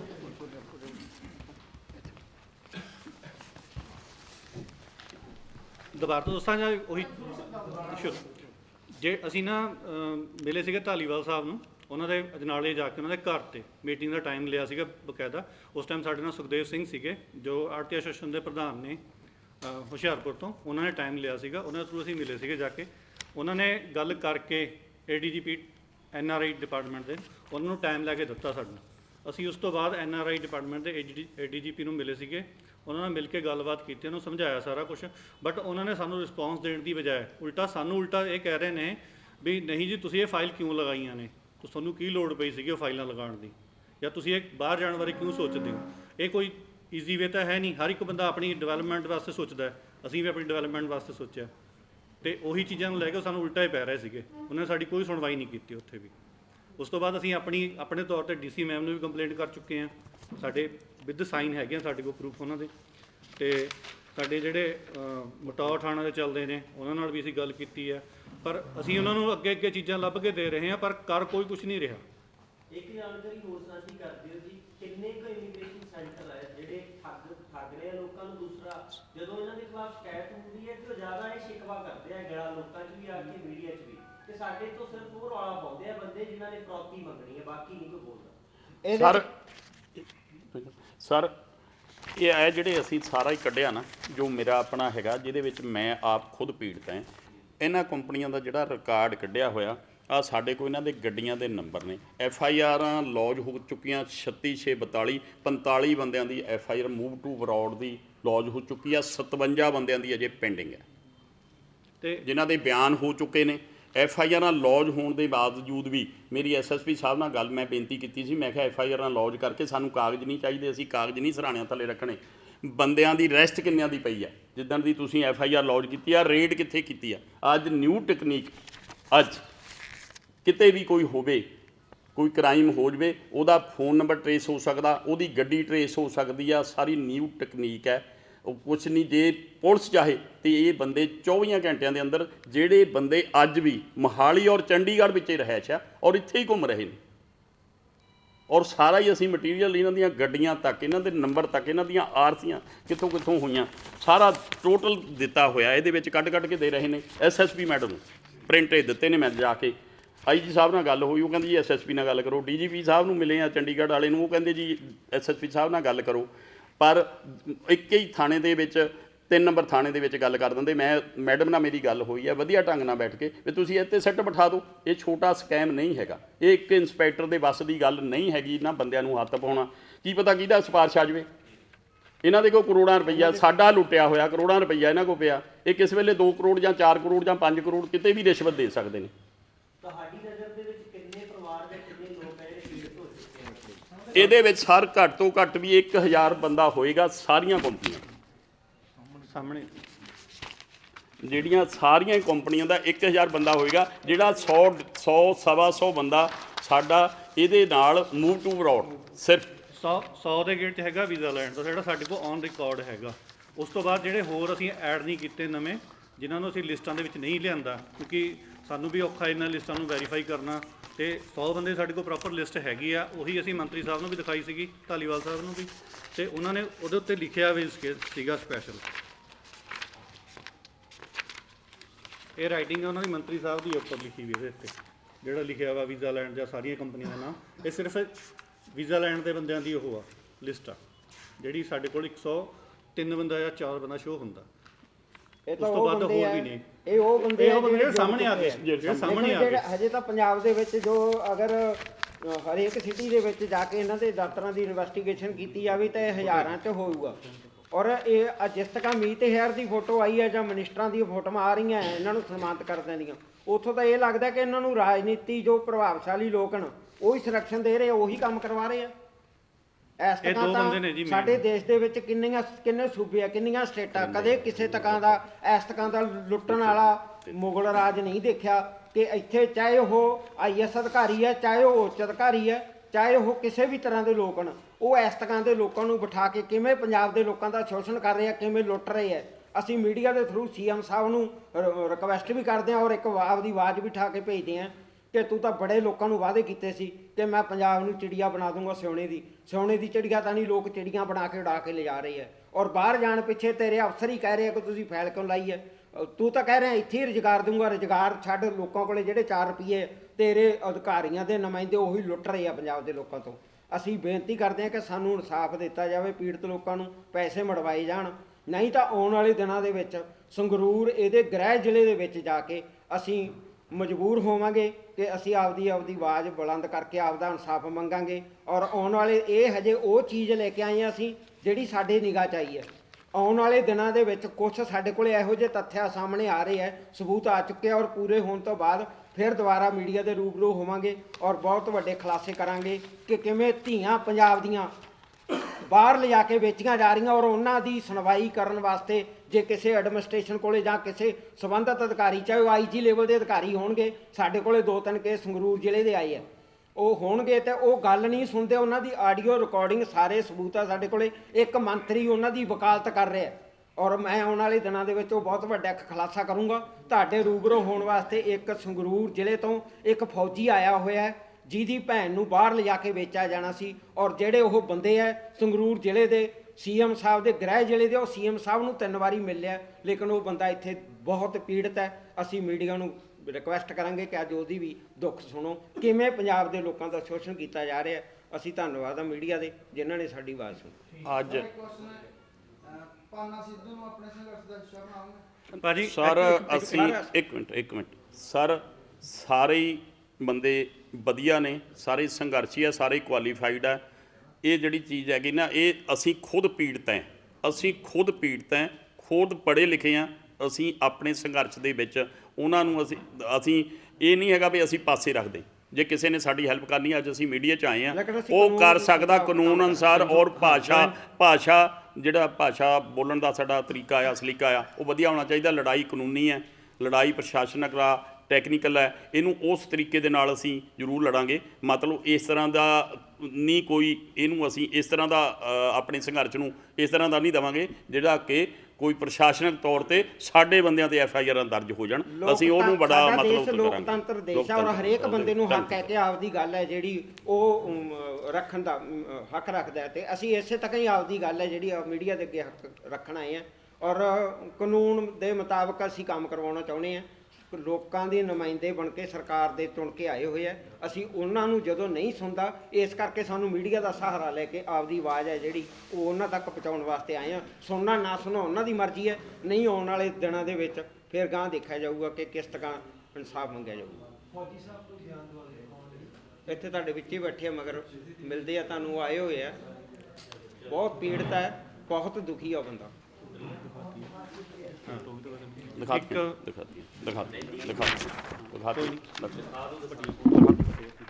ਦੁਬਾਰਾ ਤੋਂ ਦੱਸਾਂ ਜਾਂ ਉਹੀ? ਜੇ ਅਸੀਂ ਨਾ ਮਿਲੇ ਸੀਗੇ ਧਾਲੀਵਾਲ ਸਾਹਿਬ ਨੂੰ ਉਹਨਾਂ ਦੇ ਅਜਨਾਲੇ ਜਾ ਕੇ ਉਹਨਾਂ ਦੇ ਘਰ ਤੇ ਮੀਟਿੰਗ ਦਾ ਟਾਈਮ ਲਿਆ ਸੀਗਾ ਬਕਾਇਦਾ। ਉਸ ਟਾਈਮ ਸਾਡੇ ਨਾਲ ਸੁਖਦੇਵ ਸਿੰਘ ਸੀਗੇ ਜੋ ਆਰਟੀ ਐਸੋਸੀਏਸ਼ਨ ਦੇ ਪ੍ਰਧਾਨ ਨੇ। ਹੁਸ਼ਿਆਰਪੁਰ ਤੋਂ। ਉਹਨਾਂ ਨੇ ਟਾਈਮ ਲਿਆ ਸੀਗਾ। ਉਹਨਾਂ ਥਰੂ ਅਸੀਂ ਮਿਲੇ ਸੀਗੇ ਜਾ ਕੇ। ਉਹਨਾਂ ਨੇ ਗੱਲ ਕਰਕੇ ਏਡੀਜੀਪੀ ਐਨਆਰਆਈ ਡਿਪਾਰਟਮੈਂਟ ਦੇ, ਉਹਨਾਂ ਨੂੰ ਟਾਈਮ ਲੈ ਕੇ ਦਿੱਤਾ ਸਾਨੂੰ। ਅਸੀਂ ਉਸ ਤੋਂ ਬਾਅਦ ਐਨਆਰਆਈ ਡਿਪਾਰਟਮੈਂਟ ਦੇ ਏਡੀਜੀਪੀ ਨੂੰ ਮਿਲੇ ਸੀਗੇ। ਉਹਨਾਂ ਨਾਲ ਮਿਲ ਕੇ ਗੱਲਬਾਤ ਕੀਤੀ, ਉਹਨੂੰ ਸਮਝਾਇਆ ਸਾਰਾ ਕੁਝ ਬਟ ਉਹਨਾਂ ਨੇ ਸਾਨੂੰ ਰਿਸਪੌਂਸ ਦੇਣ ਦੀ ਬਜਾਏ, ਉਲਟਾ ਸਾਨੂੰ ਉਲਟਾ ਇਹ ਕਹਿ ਰਹੇ ਨੇ ਵੀ, ਨਹੀਂ ਜੀ, ਤੁਸੀਂ ਇਹ ਫਾਈਲ ਕਿਉਂ ਲਗਾਈਆਂ ਨੇ? ਤੁਹਾਨੂੰ ਕੀ ਲੋੜ ਪਈ ਸੀਗੀ ਉਹ ਫਾਈਲਾਂ ਲਗਾਉਣ ਦੀ? ਜਾਂ ਤੁਸੀਂ ਇਹ ਬਾਹਰ ਜਾਣ ਬਾਰੇ ਕਿਉਂ ਸੋਚਦੇ ਹੋ? ਇਹ ਕੋਈ ਈਜ਼ੀ ਵੇ ਤਾਂ ਹੈ ਨਹੀਂ ਹਰ ਇੱਕ ਬੰਦਾ ਆਪਣੀ ਡਿਵੈਲਪਮੈਂਟ ਵਾਸਤੇ ਸੋਚਦਾ ਹੈ। ਅਸੀਂ ਵੀ ਆਪਣੀ ਡਿਵੈਲਪਮੈਂਟ ਵਾਸਤੇ ਸੋਚਿਆ। ਤੇ ਉਹੀ ਚੀਜ਼ਾਂ ਨੂੰ ਲੈ ਕੇ ਸਾਨੂੰ ਉਲਟਾ ਹੀ ਪੈ ਰਹੇ ਸੀਗੇ। ਉਹਨਾਂ ਨੇ ਸਾਡੀ ਕੋਈ ਸੁਣਵਾਈ ਨਹੀਂ ਕੀਤੀ ਉੱਥੇ ਵੀ। ਉਸ ਤੋਂ ਬਾਅਦ ਅਸੀਂ ਆਪਣੀ ਆਪਣੇ ਤੌਰ ਤੇ ਡੀਸੀ ਮੈਮ ਨੂੰ ਵੀ ਕੰਪਲੇਂਟ ਕਰ ਚੁੱਕੇ ਹਾਂ। ਸਾਡੇ ਵਿਦ ਸਾਈਨ ਹੈਗੇ ਆ ਸਾਡੇ ਕੋਲ ਪ੍ਰੂਫ ਉਹਨਾਂ ਦੇ। ਤੇ ਸਾਡੇ ਜਿਹੜੇ ਅ, ਮਟੌਰ ਥਾਣਾ ਦੇ ਚੱਲਦੇ ਨੇ ਉਹਨਾਂ ਨਾਲ ਵੀ ਅਸੀਂ ਗੱਲ ਕੀਤੀ ਹੈ। ਪਰ ਅਸੀਂ ਉਹਨਾਂ ਨੂੰ ਅੱਗੇ ਅੱਗੇ ਚੀਜ਼ਾਂ ਲੱਭ ਕੇ ਦੇ ਰਹੇ ਹਾਂ ਪਰ ਕਰ ਕੋਈ ਕੁਝ ਨਹੀਂ ਰਿਹਾ। ਇੱਕ ਜਾਣਕਾਰੀ ਹੋਰ ਸਾਂਝੀ ਕਰਦੇ ਹੋ ਜੀ ਕਿੰਨੇ ਕੁ ਇਮੀਗ੍ਰੇਸ਼ਨ ਸੈਂਟਰ ਹੈ ਜਿਹੜੇ ਠੱਗ ਠੱਗ ਰਹੇ ਆ ਲੋਕਾਂ ਨੂੰ ਦੂਸਰਾ ਜਦੋਂ ਇਹਨਾਂ ਦੇ ਖਿਲਾਫ ਸ਼ਿਕਾਇਤ ਹੁੰਦੀ ਹੈ ਕਿ ਉਹ ਜ਼ਿਆਦਾ ਇਹ ਸ਼ਿਕਵਾ ਕਰਦੇ ਆ ਲੋਕਾਂ 'ਚ ਵੀ ਆ ਕੇ ਮੀਡੀਆ 'ਚ ਵੀ। ਕਿ ਸਾਡੇ ਤੋਂ ਸਿਰਫ ਉਹ ਰੌਲਾ ਪਾਉਂਦੇ ਆ ਬੰਦੇ ਜਿਨ੍ਹਾਂ ਨੇ ਫਰੌਤੀ ਮੰਗਣੀ ਹੈ ਬਾਕੀ ਨਹੀਂ ਕੋਈ ਬੋਲਦਾ। ਸਰ ਸਰ ਇਹ ਹੈ ਜਿਹੜੇ ਅਸੀਂ ਸਾਰਾ ਹੀ ਕੱਢਿਆ ਨਾ ਜੋ ਮੇਰਾ ਆਪਣਾ ਹੈਗਾ ਜਿਹਦੇ ਵਿੱਚ ਮੈਂ ਆਪ ਖੁਦ ਪੀੜਤ ਹਾਂ ਇਹਨਾਂ ਕੰਪਨੀਆਂ ਦਾ ਜਿਹੜਾ ਰਿਕਾਰਡ ਕੱਢਿਆ ਹੋਇਆ ਆ ਸਾਡੇ ਕੋਲ ਇਹਨਾਂ ਦੇ ਗੱਡੀਆਂ ਦੇ ਨੰਬਰ ਨੇ। ਐਫ ਆਈ ਆਰਾਂ ਲੌਜ ਹੋ ਚੁੱਕੀਆਂ 36642 45 ਬੰਦਿਆਂ ਦੀ F I R move to abroad the lodge ਹੋ ਚੁੱਕੀ ਆ 57 ਬੰਦਿਆਂ ਦੀ ਅਜੇ ਪੈਂਡਿੰਗ ਹੈ ਤੇ ਜਿਨ੍ਹਾਂ ਦੇ ਬਿਆਨ ਹੋ ਚੁੱਕੇ ਨੇ। ਐਫ ਆਈ ਆਰਾਂ ਲੌਜ ਹੋਣ ਦੇ ਬਾਵਜੂਦ ਵੀ ਮੇਰੀ ਐਸ ਐਸ ਪੀ ਸਾਹਿਬ ਨਾਲ ਗੱਲ ਮੈਂ ਬੇਨਤੀ ਕੀਤੀ ਸੀ। ਮੈਂ ਕਿਹਾ ਐਫ ਆਈ ਆਰਾਂ ਲੌਜ ਕਰਕੇ ਸਾਨੂੰ ਕਾਗਜ਼ ਨਹੀਂ ਚਾਹੀਦੇ, ਅਸੀਂ ਕਾਗਜ਼ ਨਹੀਂ ਸਰਾਣਿਆਂ ਥੱਲੇ ਰੱਖਣੇ। ਬੰਦਿਆਂ ਦੀ ਰੈਸਟ ਕਿੰਨਿਆਂ ਦੀ ਪਈ ਆ? ਜਿੱਦਣ ਦੀ ਤੁਸੀਂ ਐਫ ਆਈ ਆਰ ਲੌਜ ਕੀਤੀ ਆ ਰੇਡ ਕਿੱਥੇ ਕੀਤੀ ਆ? ਅੱਜ ਨਿਊ ਟੈਕਨੀਕ ਅੱਜ ਕਿਤੇ ਵੀ ਕੋਈ ਹੋਵੇ, ਕੋਈ ਕ੍ਰਾਈਮ ਹੋ ਜਵੇ, ਉਹਦਾ ਫੋਨ ਨੰਬਰ ਟਰੇਸ ਹੋ ਸਕਦਾ, ਉਹਦੀ ਗੱਡੀ ਟਰੇਸ ਹੋ ਸਕਦੀ ਆ, ਸਾਰੀ ਨਿਊ ਟੈਕਨੀਕ ਹੈ। ਉਹ ਕੁਛ ਨਹੀਂ ਜੇ ਪੁਲਿਸ ਚਾਹੇ ਤੇ ਇਹ ਬੰਦੇ 24 ਘੰਟਿਆਂ ਦੇ ਅੰਦਰ ਜਿਹੜੇ ਬੰਦੇ ਅੱਜ ਵੀ ਮੋਹਾਲੀ ਔਰ ਚੰਡੀਗੜ੍ਹ ਵਿੱਚ ਹੀ ਰਹਿਸ਼ ਆ ਔਰ ਇੱਥੇ ਹੀ ਘੁੰਮ ਰਹੇ ਨੇ। ਔਰ ਸਾਰਾ ਹੀ ਅਸੀਂ ਮਟੀਰੀਅਲ ਇਹਨਾਂ ਦੀਆਂ ਗੱਡੀਆਂ ਤੱਕ, ਇਹਨਾਂ ਦੇ ਨੰਬਰ ਤੱਕ, ਇਹਨਾਂ ਦੀਆਂ ਆਰਸੀਆਂ ਕਿੱਥੋਂ ਕਿੱਥੋਂ ਹੋਈਆਂ, ਸਾਰਾ ਟੋਟਲ ਦਿੱਤਾ ਹੋਇਆ, ਇਹਦੇ ਵਿੱਚ ਕੱਢ ਕੱਢ ਕੇ ਦੇ ਰਹੇ ਨੇ ਐਸਐਸਪੀ ਮੈਡਮ ਨੂੰ। ਪ੍ਰਿੰਟ ਇਹ ਦਿੱਤੇ ਨੇ ਮੈਂ ਜਾ ਕੇ। ਆਈਜੀ ਸਾਹਿਬ ਨਾਲ ਗੱਲ ਹੋਈ, ਉਹ ਕਹਿੰਦੇ ਜੀ ਐਸਐਸਪੀ ਨਾਲ ਗੱਲ ਕਰੋ। ਡੀਜੀਪੀ ਸਾਹਿਬ ਨੂੰ ਮਿਲੇ ਆ ਚੰਡੀਗੜ੍ਹ ਵਾਲੇ ਨੂੰ, ਉਹ ਕਹਿੰਦੇ ਜੀ ਐਸਐਸਪੀ ਸਾਹਿਬ ਨਾਲ ਗੱਲ ਕਰੋ। ਪਰ ਇੱਕ ਹੀ ਥਾਣੇ ਦੇ ਵਿੱਚ, ਤਿੰਨ ਨੰਬਰ ਥਾਣੇ ਦੇ ਵਿੱਚ ਗੱਲ ਕਰ ਦਿੰਦੇ, ਮੈਂ, ਮੈਡਮ ਨਾਲ ਮੇਰੀ ਗੱਲ ਹੋਈ ਹੈ ਵਧੀਆ ਢੰਗ ਨਾਲ ਬੈਠ ਕੇ, ਵੀ ਤੁਸੀਂ ਇੱਥੇ ਸੈੱਟ ਬਿਠਾ ਦਿਓ, ਇਹ ਛੋਟਾ ਸਕੈਮ ਨਹੀਂ ਹੈਗਾ। ਇਹ ਇੱਕ ਇੰਸਪੈਕਟਰ ਦੇ ਵੱਸ ਦੀ ਗੱਲ ਨਹੀਂ ਹੈਗੀ, ਇਹਨਾਂ ਬੰਦਿਆਂ ਨੂੰ ਹੱਥ ਪਾਉਣਾ। ਕੀ ਪਤਾ ਕਿਹਦਾ ਸਿਫਾਰਿਸ਼ ਆ ਜਾਵੇ। ਇਹਨਾਂ ਦੇ ਕੋਲ ਕਰੋੜਾਂ ਰੁਪਈਆ, ਸਾਡਾ ਲੁੱਟਿਆ ਹੋਇਆ, ਕਰੋੜਾਂ ਰੁਪਈਆ ਇਹਨਾਂ ਕੋਲ ਪਿਆ। ਇਹ ਕਿਸ ਵੇਲੇ 2 ਕਰੋੜ ਜਾਂ 4 ਕਰੋੜ ਜਾਂ 5 ਕਰੋੜ ਕਿਤੇ ਵੀ ਰਿਸ਼ਵਤ ਦੇ ਸਕਦੇ ਨੇ। ਤੁਹਾਡੀ ਨਜ਼ਰ ਦੇ ਵਿੱਚ ਕਿੰਨੇ ਪਰਿਵਾਰ ਦੇ ਕਿੰਨੇ ਲੋਕ ਹੈ ਜਿਹੜੇ ਪੀੜਤ ਹੋ ਚੁੱਕੇ ਹਨ ਇਹਦੇ ਵਿੱਚ ਹਰ ਘੱਟ ਤੋਂ ਘੱਟ ਵੀ 1000 ਬੰਦਾ ਹੋਏਗਾ ਸਾਰੀਆਂ ਕੰਪਨੀਆਂ। ਸਾਹਮਣੇ ਜਿਹੜੀਆਂ ਸਾਰੀਆਂ ਕੰਪਨੀਆਂ ਦਾ 1000 ਬੰਦਾ ਹੋਏਗਾ ਜਿਹੜਾ 100 100 ਸਵਾ 100 ਬੰਦਾ ਸਾਡਾ ਇਹਦੇ ਨਾਲ ਮੂਵ ਟੂ ਬਰੌਡ ਸਿਰਫ। 100 100 ਦੇ ਗੇਟ ਹੈਗਾ ਵੀਜ਼ਾ ਲੈਣ ਦਾ ਜਿਹੜਾ ਸਾਡੇ ਕੋਲ ਔਨ ਰਿਕਾਰਡ ਹੈਗਾ। ਉਸ ਤੋਂ ਬਾਅਦ ਜਿਹੜੇ ਹੋਰ ਅਸੀਂ ਐਡ ਨਹੀਂ ਕੀਤੇ ਨਵੇਂ ਜਿਨ੍ਹਾਂ ਨੂੰ ਅਸੀਂ ਲਿਸਟਾਂ ਦੇ ਵਿੱਚ ਨਹੀਂ ਲਿਆਂਦਾ ਕਿਉਂਕਿ ਸਾਨੂੰ ਵੀ ਔਖਾ ਇਹਨਾਂ ਲਿਸਟਾਂ ਨੂੰ ਵੈਰੀਫਾਈ ਕਰਨਾ ਤੇ 100 ਬੰਦੇ ਸਾਡੇ ਕੋਲ ਪ੍ਰੋਪਰ ਲਿਸਟ ਹੈਗੀ ਆ, ਉਹੀ ਅਸੀਂ ਮੰਤਰੀ ਸਾਹਿਬ ਨੂੰ ਵੀ ਦਿਖਾਈ ਸੀਗੀ, ਧਾਲੀਵਾਲ ਸਾਹਿਬ ਨੂੰ ਵੀ ਤੇ ਉਹਨਾਂ ਨੇ ਉਹਦੇ ਉੱਤੇ ਲਿਖਿਆ ਵੀ ਸੀਗਾ ਸਪੈਸ਼ਲ ਇਹ ਰਾਈਟਿੰਗ ਉਹਨਾਂ ਦੀ ਮੰਤਰੀ ਸਾਹਿਬ ਦੀ ਉੱਪਰ ਲਿਖੀ ਵੀ ਇਹਦੇ ਉੱਤੇ, ਜਿਹੜਾ ਲਿਖਿਆ ਵਾ ਵੀਜ਼ਾ ਲੈਣ ਜਾਂ ਸਾਰੀਆਂ ਕੰਪਨੀਆਂ ਦਾ ਨਾਮ, ਇਹ ਸਿਰਫ ਵੀਜ਼ਾ ਲੈਣ ਦੇ ਬੰਦਿਆਂ ਦੀ ਉਹ ਆ ਲਿਸਟ ਆ, ਜਿਹੜੀ ਸਾਡੇ ਕੋਲ 103 ਬੰਦਾ ਜਾਂ 4 ਬੰਦਾ ਸ਼ੋ ਹੁੰਦਾ। ਇਹ ਉਸ ਤਾਂ ਉਹ ਬੰਦੇ ਹੋਰ ਆ। ਵੀ ਨੇ। ਇਹ ਉਹ ਬੰਦੇ ਇਹ ਆ ਉਹ ਬੰਦੇ ਜਿਹੜੇ ਸਾਹਮਣੇ ਆ ਗਏ ਜਿਹੜੇ ਸਾਹਮਣੇ ਆ ਗਏ। ਹਜੇ ਤਾਂ ਪੰਜਾਬ ਦੇ ਵਿੱਚ ਜੋ ਅਗਰ ਹਰੇਕ ਸਿਟੀ ਦੇ ਵਿੱਚ ਜਾ ਕੇ ਇਹਨਾਂ ਦੇ ਦਫ਼ਤਰਾਂ ਦੀ ਇਨਵੈਸਟੀਗੇਸ਼ਨ ਕੀਤੀ ਜਾਵੇ ਤਾਂ ਇਹ ਹਜ਼ਾਰਾਂ 'ਚ ਹੋਊਗਾ। ਔਰ ਇਹ ਜਿਸ ਤੱਕ ਮੀਤ ਹੈਰ ਦੀ ਫੋਟੋ ਆਈ ਹੈ ਜਾਂ ਮਿਨਿਸਟਰਾਂ ਦੀਆਂ ਫੋਟੋਆਂ ਆ ਰਹੀਆਂ ਇਹਨਾਂ ਨੂੰ ਸਨਮਾਨਿਤ ਕਰ ਦਿੰਦੀਆਂ ਉੱਥੋਂ ਤਾਂ ਇਹ ਲੱਗਦਾ ਕਿ ਇਹਨਾਂ ਨੂੰ ਰਾਜਨੀਤੀ ਜੋ ਪ੍ਰਭਾਵਸ਼ਾਲੀ ਲੋਕ ਹਨ ਉਹ ਹੀ ਸੰਰਕਸ਼ਣ ਦੇ ਰਹੇ ਉਹੀ ਕੰਮ ਕਰਵਾ ਰਹੇ ਆ। ਇਸ ਇਹ ਤਰ੍ਹਾਂ ਦੋ ਬੰਦੇ ਨੇ ਜੀ main। ਸਾਡੇ ਦੇਸ਼ ਦੇ ਵਿੱਚ ਕਿੰਨੀਆਂ ਕਿੰਨੇ ਸੂਬੇ ਆ ਕਿੰਨੀਆਂ ਸਟੇਟਾਂ ਕਦੇ ਕਿਸੇ ਤਕਾਂ ਦਾ ਇਸ ਤਕਾਂ ਦਾ ਲੁੱਟਣ ਵਾਲਾ ਮੁਗਲ ਰਾਜ ਨਹੀਂ ਦੇਖਿਆ ਕਿ ਇੱਥੇ ਚਾਹੇ ਉਹ ਆਈਐਸ ਅਧਿਕਾਰੀ ਹੈ ਚਾਹੇ ਉਹ ਉੱਚ ਅਧਿਕਾਰੀ ਹੈ ਚਾਹੇ ਉਹ ਕਿਸੇ ਵੀ ਤਰ੍ਹਾਂ ਦੇ ਲੋਕ ਹਨ ਉਹ ਇਸ ਤਕਾਂ ਦੇ ਲੋਕਾਂ ਨੂੰ ਬਿਠਾ ਕੇ ਕਿਵੇਂ ਪੰਜਾਬ ਦੇ ਲੋਕਾਂ ਦਾ ਸ਼ੋਸ਼ਣ ਕਰ ਰਹੇ ਆ ਕਿਵੇਂ ਲੁੱਟ ਰਹੇ ਆ ਅਸੀਂ ਮੀਡੀਆ ਦੇ ਥਰੂ ਸੀਐਮ ਸਾਹਿਬ ਨੂੰ ਰਿਕਵੈਸਟ ਵੀ ਕਰਦੇ ਹਾਂ ਔਰ ਇੱਕ ਵਾ- ਆਪਦੀ ਆਵਾਜ਼ ਵੀ ਠਾ ਕੇ ਭੇਜਦੇ ਹਾਂ ਕਿ ਤੂੰ ਤਾਂ ਬੜੇ ਲੋਕਾਂ ਨੂੰ ਵਾਅਦੇ ਕੀਤੇ ਸੀ ਕਿ ਮੈਂ ਪੰਜਾਬ ਨੂੰ ਚਿੜੀਆ ਬਣਾ ਦੂੰਗਾ ਸਿਉਣੇ ਦੀ। ਸਿਉਣੇ ਦੀ ਚਿੜੀਆ ਤਾਂ ਨਹੀਂ, ਲੋਕ ਚਿੜੀਆਂ ਬਣਾ ਕੇ ਉਡਾ ਕੇ ਲਿਜਾ ਰਹੇ ਹੈ ਔਰ ਬਾਹਰ ਜਾਣ ਪਿੱਛੇ ਤੇਰੇ ਅਫਸਰ ਹੀ ਕਹਿ ਰਹੇ ਆ ਕਿ ਤੁਸੀਂ ਫੈਲ ਕਿਉਂ ਲਾਈ ਹੈ ਤੂੰ ਤਾਂ ਕਹਿ ਰਿਹਾ ਇੱਥੇ ਹੀ ਰੁਜ਼ਗਾਰ ਦੂੰਗਾ, ਰੁਜ਼ਗਾਰ ਛੱਡ ਲੋਕਾਂ ਕੋਲੇ ਜਿਹੜੇ 4 ਰੁਪਏ ਤੇਰੇ ਅਧਿਕਾਰੀਆਂ ਦੇ ਨੁਮਾਇੰਦੇ, ਉਹੀ ਲੁੱਟ ਰਹੇ ਆ ਪੰਜਾਬ ਦੇ ਲੋਕਾਂ ਤੋਂ। ਅਸੀਂ ਬੇਨਤੀ ਕਰਦੇ ਹਾਂ ਕਿ ਸਾਨੂੰ ਇਨਸਾਫ ਦਿੱਤਾ ਜਾਵੇ, ਪੀੜਤ ਲੋਕਾਂ ਨੂੰ ਪੈਸੇ ਮੜਵਾਏ ਜਾਣ। ਨਹੀਂ ਤਾਂ ਆਉਣ ਵਾਲੇ ਦਿਨਾਂ ਦੇ ਵਿੱਚ ਸੰਗਰੂਰ, ਇਹਦੇ ਗ੍ਰਹਿ ਜ਼ਿਲ੍ਹੇ ਦੇ ਵਿੱਚ ਜਾ ਕੇ ਅਸੀਂ ਮਜਬੂਰ ਹੋਵਾਂਗੇ ਕਿ ਅਸੀਂ ਆਪਦੀ ਆਪਦੀ ਆਵਾਜ਼ ਬੁਲੰਦ ਕਰਕੇ ਆਪਦਾ ਇਨਸਾਫ ਮੰਗਾਂਗੇ ਔਰ ਆਉਣ ਵਾਲੇ ਇਹ ਹਜੇ ਉਹ ਚੀਜ਼ ਲੈ ਕੇ ਆਏ ਹਾਂ ਅਸੀਂ ਜਿਹੜੀ ਸਾਡੇ ਨਿਗਾਹ 'ਚ ਆਈ ਹੈ। ਆਉਣ ਵਾਲੇ ਦਿਨਾਂ ਦੇ ਵਿੱਚ ਕੁਝ ਸਾਡੇ ਕੋਲੇ ਇਹੋ ਜਿਹੇ ਤੱਥਿਆ ਸਾਹਮਣੇ ਆ ਰਹੇ ਹੈ ਸਬੂਤ ਆ ਚੁੱਕੇ ਆ ਔਰ ਪੂਰੇ ਹੋਣ ਤੋਂ ਬਾਅਦ ਫਿਰ ਦੁਬਾਰਾ ਮੀਡੀਆ ਦੇ ਰੂਬਰੂ ਹੋਵਾਂਗੇ ਔਰ ਬਹੁਤ ਵੱਡੇ ਖੁਲਾਸੇ ਕਰਾਂਗੇ ਕਿ ਕਿਵੇਂ ਧੀਆਂ ਪੰਜਾਬ ਦੀਆਂ ਬਾਹਰ ਲਿਜਾ ਕੇ ਵੇਚੀਆਂ ਜਾ ਰਹੀਆਂ ਔਰ ਉਹਨਾਂ ਦੀ ਸੁਣਵਾਈ ਕਰਨ ਵਾਸਤੇ ਜੇ ਕਿਸੇ ਐਡਮਿਨਿਸਟ੍ਰੇਸ਼ਨ ਕੋਲੇ ਜਾਂ ਕਿਸੇ ਸੰਬੰਧਿਤ ਅਧਿਕਾਰੀ, ਚਾਹੇ ਉਹ ਆਈਜੀ ਲੈਵਲ ਦੇ ਅਧਿਕਾਰੀ ਹੋਣਗੇ, ਸਾਡੇ ਕੋਲੇ ਦੋ ਤਿੰਨ ਕੇਸ ਸੰਗਰੂਰ ਜ਼ਿਲ੍ਹੇ ਦੇ ਆਏ ਆ। ਉਹ ਹੋਣਗੇ ਤੇ ਉਹ ਗੱਲ ਨਹੀਂ ਸੁਣਦੇ, ਉਹਨਾਂ ਦੀ ਆਡੀਓ ਰਿਕਾਰਡਿੰਗ ਸਾਰੇ ਸਬੂਤ ਆ ਸਾਡੇ ਕੋਲੇ। ਇੱਕ ਮੰਤਰੀ ਉਹਨਾਂ ਦੀ ਵਕਾਲਤ ਕਰ ਰਿਹਾ ਔਰ ਮੈਂ ਆਉਣ ਵਾਲੇ ਦਿਨਾਂ ਦੇ ਵਿੱਚ ਉਹ ਬਹੁਤ ਵੱਡਾ ਇੱਕ ਖੁਲਾਸਾ ਕਰੂੰਗਾ। ਤੁਹਾਡੇ ਰੂਬਰੂ ਹੋਣ ਵਾਸਤੇ ਇੱਕ ਸੰਗਰੂਰ ਜ਼ਿਲ੍ਹੇ ਤੋਂ ਇੱਕ ਫੌਜੀ ਆਇਆ ਹੋਇਆ ਹੈ, ਜਿਹਦੀ ਭੈਣ ਨੂੰ ਬਾਹਰ ਲਿਜਾ ਕੇ ਵੇਚਿਆ ਜਾਣਾ ਸੀ। ਔਰ ਜਿਹੜੇ ਉਹ ਬੰਦੇ ਐ ਸੰਗਰੂਰ ਜ਼ਿਲ੍ਹੇ ਦੇ ਸੀਐਮ ਸਾਹਿਬ ਦੇ ਗ੍ਰਹਿ ਜ਼ਿਲ੍ਹੇ ਦੇ ਉਹ ਸੀਐਮ ਸਾਹਿਬ ਨੂੰ ਤਿੰਨ ਵਾਰੀ ਮਿਲਿਆ ਲੇਕਿਨ ਉਹ ਬੰਦਾ ਇੱਥੇ ਬਹੁਤ ਪੀੜਤ ਹੈ। ਅਸੀਂ ਮੀਡੀਆ ਨੂੰ ਰਿਕੁਐਸਟ ਕਰਾਂਗੇ ਕਿ ਅੱਜ ਉਹਦੀ ਵੀ ਦੁੱਖ ਸੁਣੋ। ਕਿਵੇਂ ਪੰਜਾਬ ਦੇ ਲੋਕਾਂ ਦਾ ਸ਼ੋਸ਼ਣ ਕੀਤਾ ਜਾ ਰਿਹਾ ਹੈ। ਅਸੀਂ ਧੰਨਵਾਦ ਆ ਮੀਡੀਆ ਦੇ ਜਿਨ੍ਹਾਂ ਨੇ ਸਾਡੀ ਆਵਾਜ਼ ਸੁਣੀ। ਅੱਜ। ਪਾਨਾ ਸਿੱਧੂ ਨੂੰ ਆਪਣੇ ਸੰਘਰਸ਼ ਦਾ ਹਿੱਸਾ ਬਣਾਉਂਗੇ ਭਾਜੀ ਸਰ ਅਸੀਂ ਸਰ- ਇੱਕ ਮਿੰਟ ਇੱਕ ਮਿੰਟ। ਸਰ ਸਾਰੇ ਬੰਦੇ ਵਧੀਆ ਨੇ ਸਾਰੇ ਸੰਘਰਸ਼ੀ ਆ ਸਾਰੇ ਕੁਆਲੀਫਾਈਡ ਆ। ਇਹ ਜਿਹੜੀ ਚੀਜ਼ ਹੈਗੀ ਨਾ ਇਹ ਅਸੀਂ ਖੁਦ ਪੀੜਤ ਹੈ। ਅਸੀਂ ਖੁਦ ਪੀੜਤ ਹੈ ਖੁਦ ਪੜ੍ਹੇ ਲਿਖੇ ਆ ਅਸੀਂ ਆਪਣੇ ਸੰਘਰਸ਼ ਦੇ ਵਿੱਚ ਉਹਨਾਂ ਨੂੰ ਅਸੀਂ ਅਸੀਂ ਇਹ ਨਹੀਂ ਹੈਗਾ ਵੀ ਅਸੀਂ ਪਾਸੇ ਰੱਖਦੇ। ਜੇ ਕਿਸੇ ਨੇ ਸਾਡੀ ਹੈਲਪ ਕਰਨੀ ਅੱਜ ਅਸੀਂ ਮੀਡੀਆ 'ਚ ਆਏ ਆ ਉਹ ਕਰ ਸਕਦਾ ਕਾਨੂੰਨ ਅਨੁਸਾਰ ਔਰ ਭਾਸ਼ਾ ਭਾਸ਼ਾ ਜਿਹੜਾ ਭਾਸ਼ਾ ਬੋਲਣ ਦਾ ਸਾਡਾ ਤਰੀਕਾ ਆ ਸਲੀਕਾ ਆ ਉਹ ਵਧੀਆ ਹੋਣਾ ਚਾਹੀਦਾ। ਲੜਾਈ ਕਾਨੂੰਨੀ ਹੈ ਲੜਾਈ ਪ੍ਰਸ਼ਾਸਨਕ ਦਾ ਟੈਕਨੀਕਲ ਹੈ ਇਹਨੂੰ ਉਸ ਤਰੀਕੇ ਦੇ ਨਾਲ ਅਸੀਂ ਜ਼ਰੂਰ ਲੜਾਂਗੇ। ਮਤਲਬ ਇਸ ਤਰ੍ਹਾਂ ਦਾ ਨਹੀਂ ਕੋਈ ਇਹਨੂੰ ਅਸੀਂ ਇਸ ਤਰ੍ਹਾਂ ਦਾ ਆਪਣੇ ਸੰਘਰਸ਼ ਨੂੰ ਇਸ ਤਰ੍ਹਾਂ ਦਾ ਨਹੀਂ ਦੇਵਾਂਗੇ ਜਿਹੜਾ ਕਿ ਕੋਈ ਪ੍ਰਸ਼ਾਸਨਿਕ ਤੌਰ ਤੇ ਸਾਡੇ ਬੰਦਿਆਂ ਤੇ ਐਫ ਆਈ ਆਰ ਦਰਜ ਹੋ ਜਾਣ। ਅਸੀਂ ਉਹਨੂੰ ਬੜਾ ਮਤਲਬ ਦੇਸ਼ ਲੋਕਤੰਤਰ ਦੇਸ਼ ਆ ਔਰ ਹਰੇਕ ਬੰਦੇ ਨੂੰ ਹੱਕ ਹੈ ਕਿ ਆਪਦੀ ਗੱਲ ਹੈ ਜਿਹੜੀ ਉਹ ਰੱਖਣ ਦਾ ਹੱਕ ਰੱਖਦਾ ਤੇ ਅਸੀਂ ਇਸੇ ਤੱਕ ਹੀ ਆਪਦੀ ਗੱਲ ਹੈ ਜਿਹੜੀ ਮੀਡੀਆ ਦੇ ਅੱਗੇ ਹੱਕ ਰੱਖਣ ਆਏ ਆ ਔਰ ਕਾਨੂੰਨ ਦੇ ਮੁਤਾਬਕ ਅਸੀਂ ਕੰਮ ਕਰਵਾਉਣਾ ਚਾਹੁੰਦੇ ਆ ਲੋਕਾਂ ਦੇ ਨੁਮਾਇੰਦੇ ਬਣ ਕੇ ਸਰਕਾਰ ਦੇ ਚੁਣ ਕੇ ਆਏ ਹੋਏ ਆ। ਅਸੀਂ ਉਹਨਾਂ ਨੂੰ ਜਦੋਂ ਨਹੀਂ ਸੁਣਦਾ ਇਸ ਕਰਕੇ ਸਾਨੂੰ ਮੀਡੀਆ ਦਾ ਸਹਾਰਾ ਲੈ ਕੇ ਆਪਦੀ ਆਵਾਜ਼ ਹੈ ਜਿਹੜੀ ਉਹ ਉਹਨਾਂ ਤੱਕ ਪਹੁੰਚਾਉਣ ਵਾਸਤੇ ਆਏ ਆ। ਸੁਣਨਾ ਨਾ ਸੁਣਨਾ ਉਹਨਾਂ ਦੀ ਮਰਜ਼ੀ ਹੈ। ਨਹੀਂ ਆਉਣ ਵਾਲੇ ਦਿਨਾਂ ਦੇ ਵਿੱਚ ਫਿਰ ਗਾਂ ਦੇਖਿਆ ਜਾਊਗਾ ਕਿ ਕਿਸ ਤਰ੍ਹਾਂ ਇਨਸਾਫ ਮੰਗਿਆ ਜਾਊਗਾ। ਇੱਥੇ ਤੁਹਾਡੇ ਵਿੱਚ ਹੀ ਬੈਠੇ ਆ ਮਗਰ ਮਿਲਦੇ ਆ ਤੁਹਾਨੂੰ ਆਏ ਹੋਏ ਆ। ਬਹੁਤ ਪੀੜਤ ਹੈ ਬਹੁਤ ਦੁਖੀ ਆ ਬੰਦਾ। ਦਿਖਾ ਇੱਕ- ਦਿਖਾ ਦਿਖਾ ਦਿਖਾ ਦਿਖਾ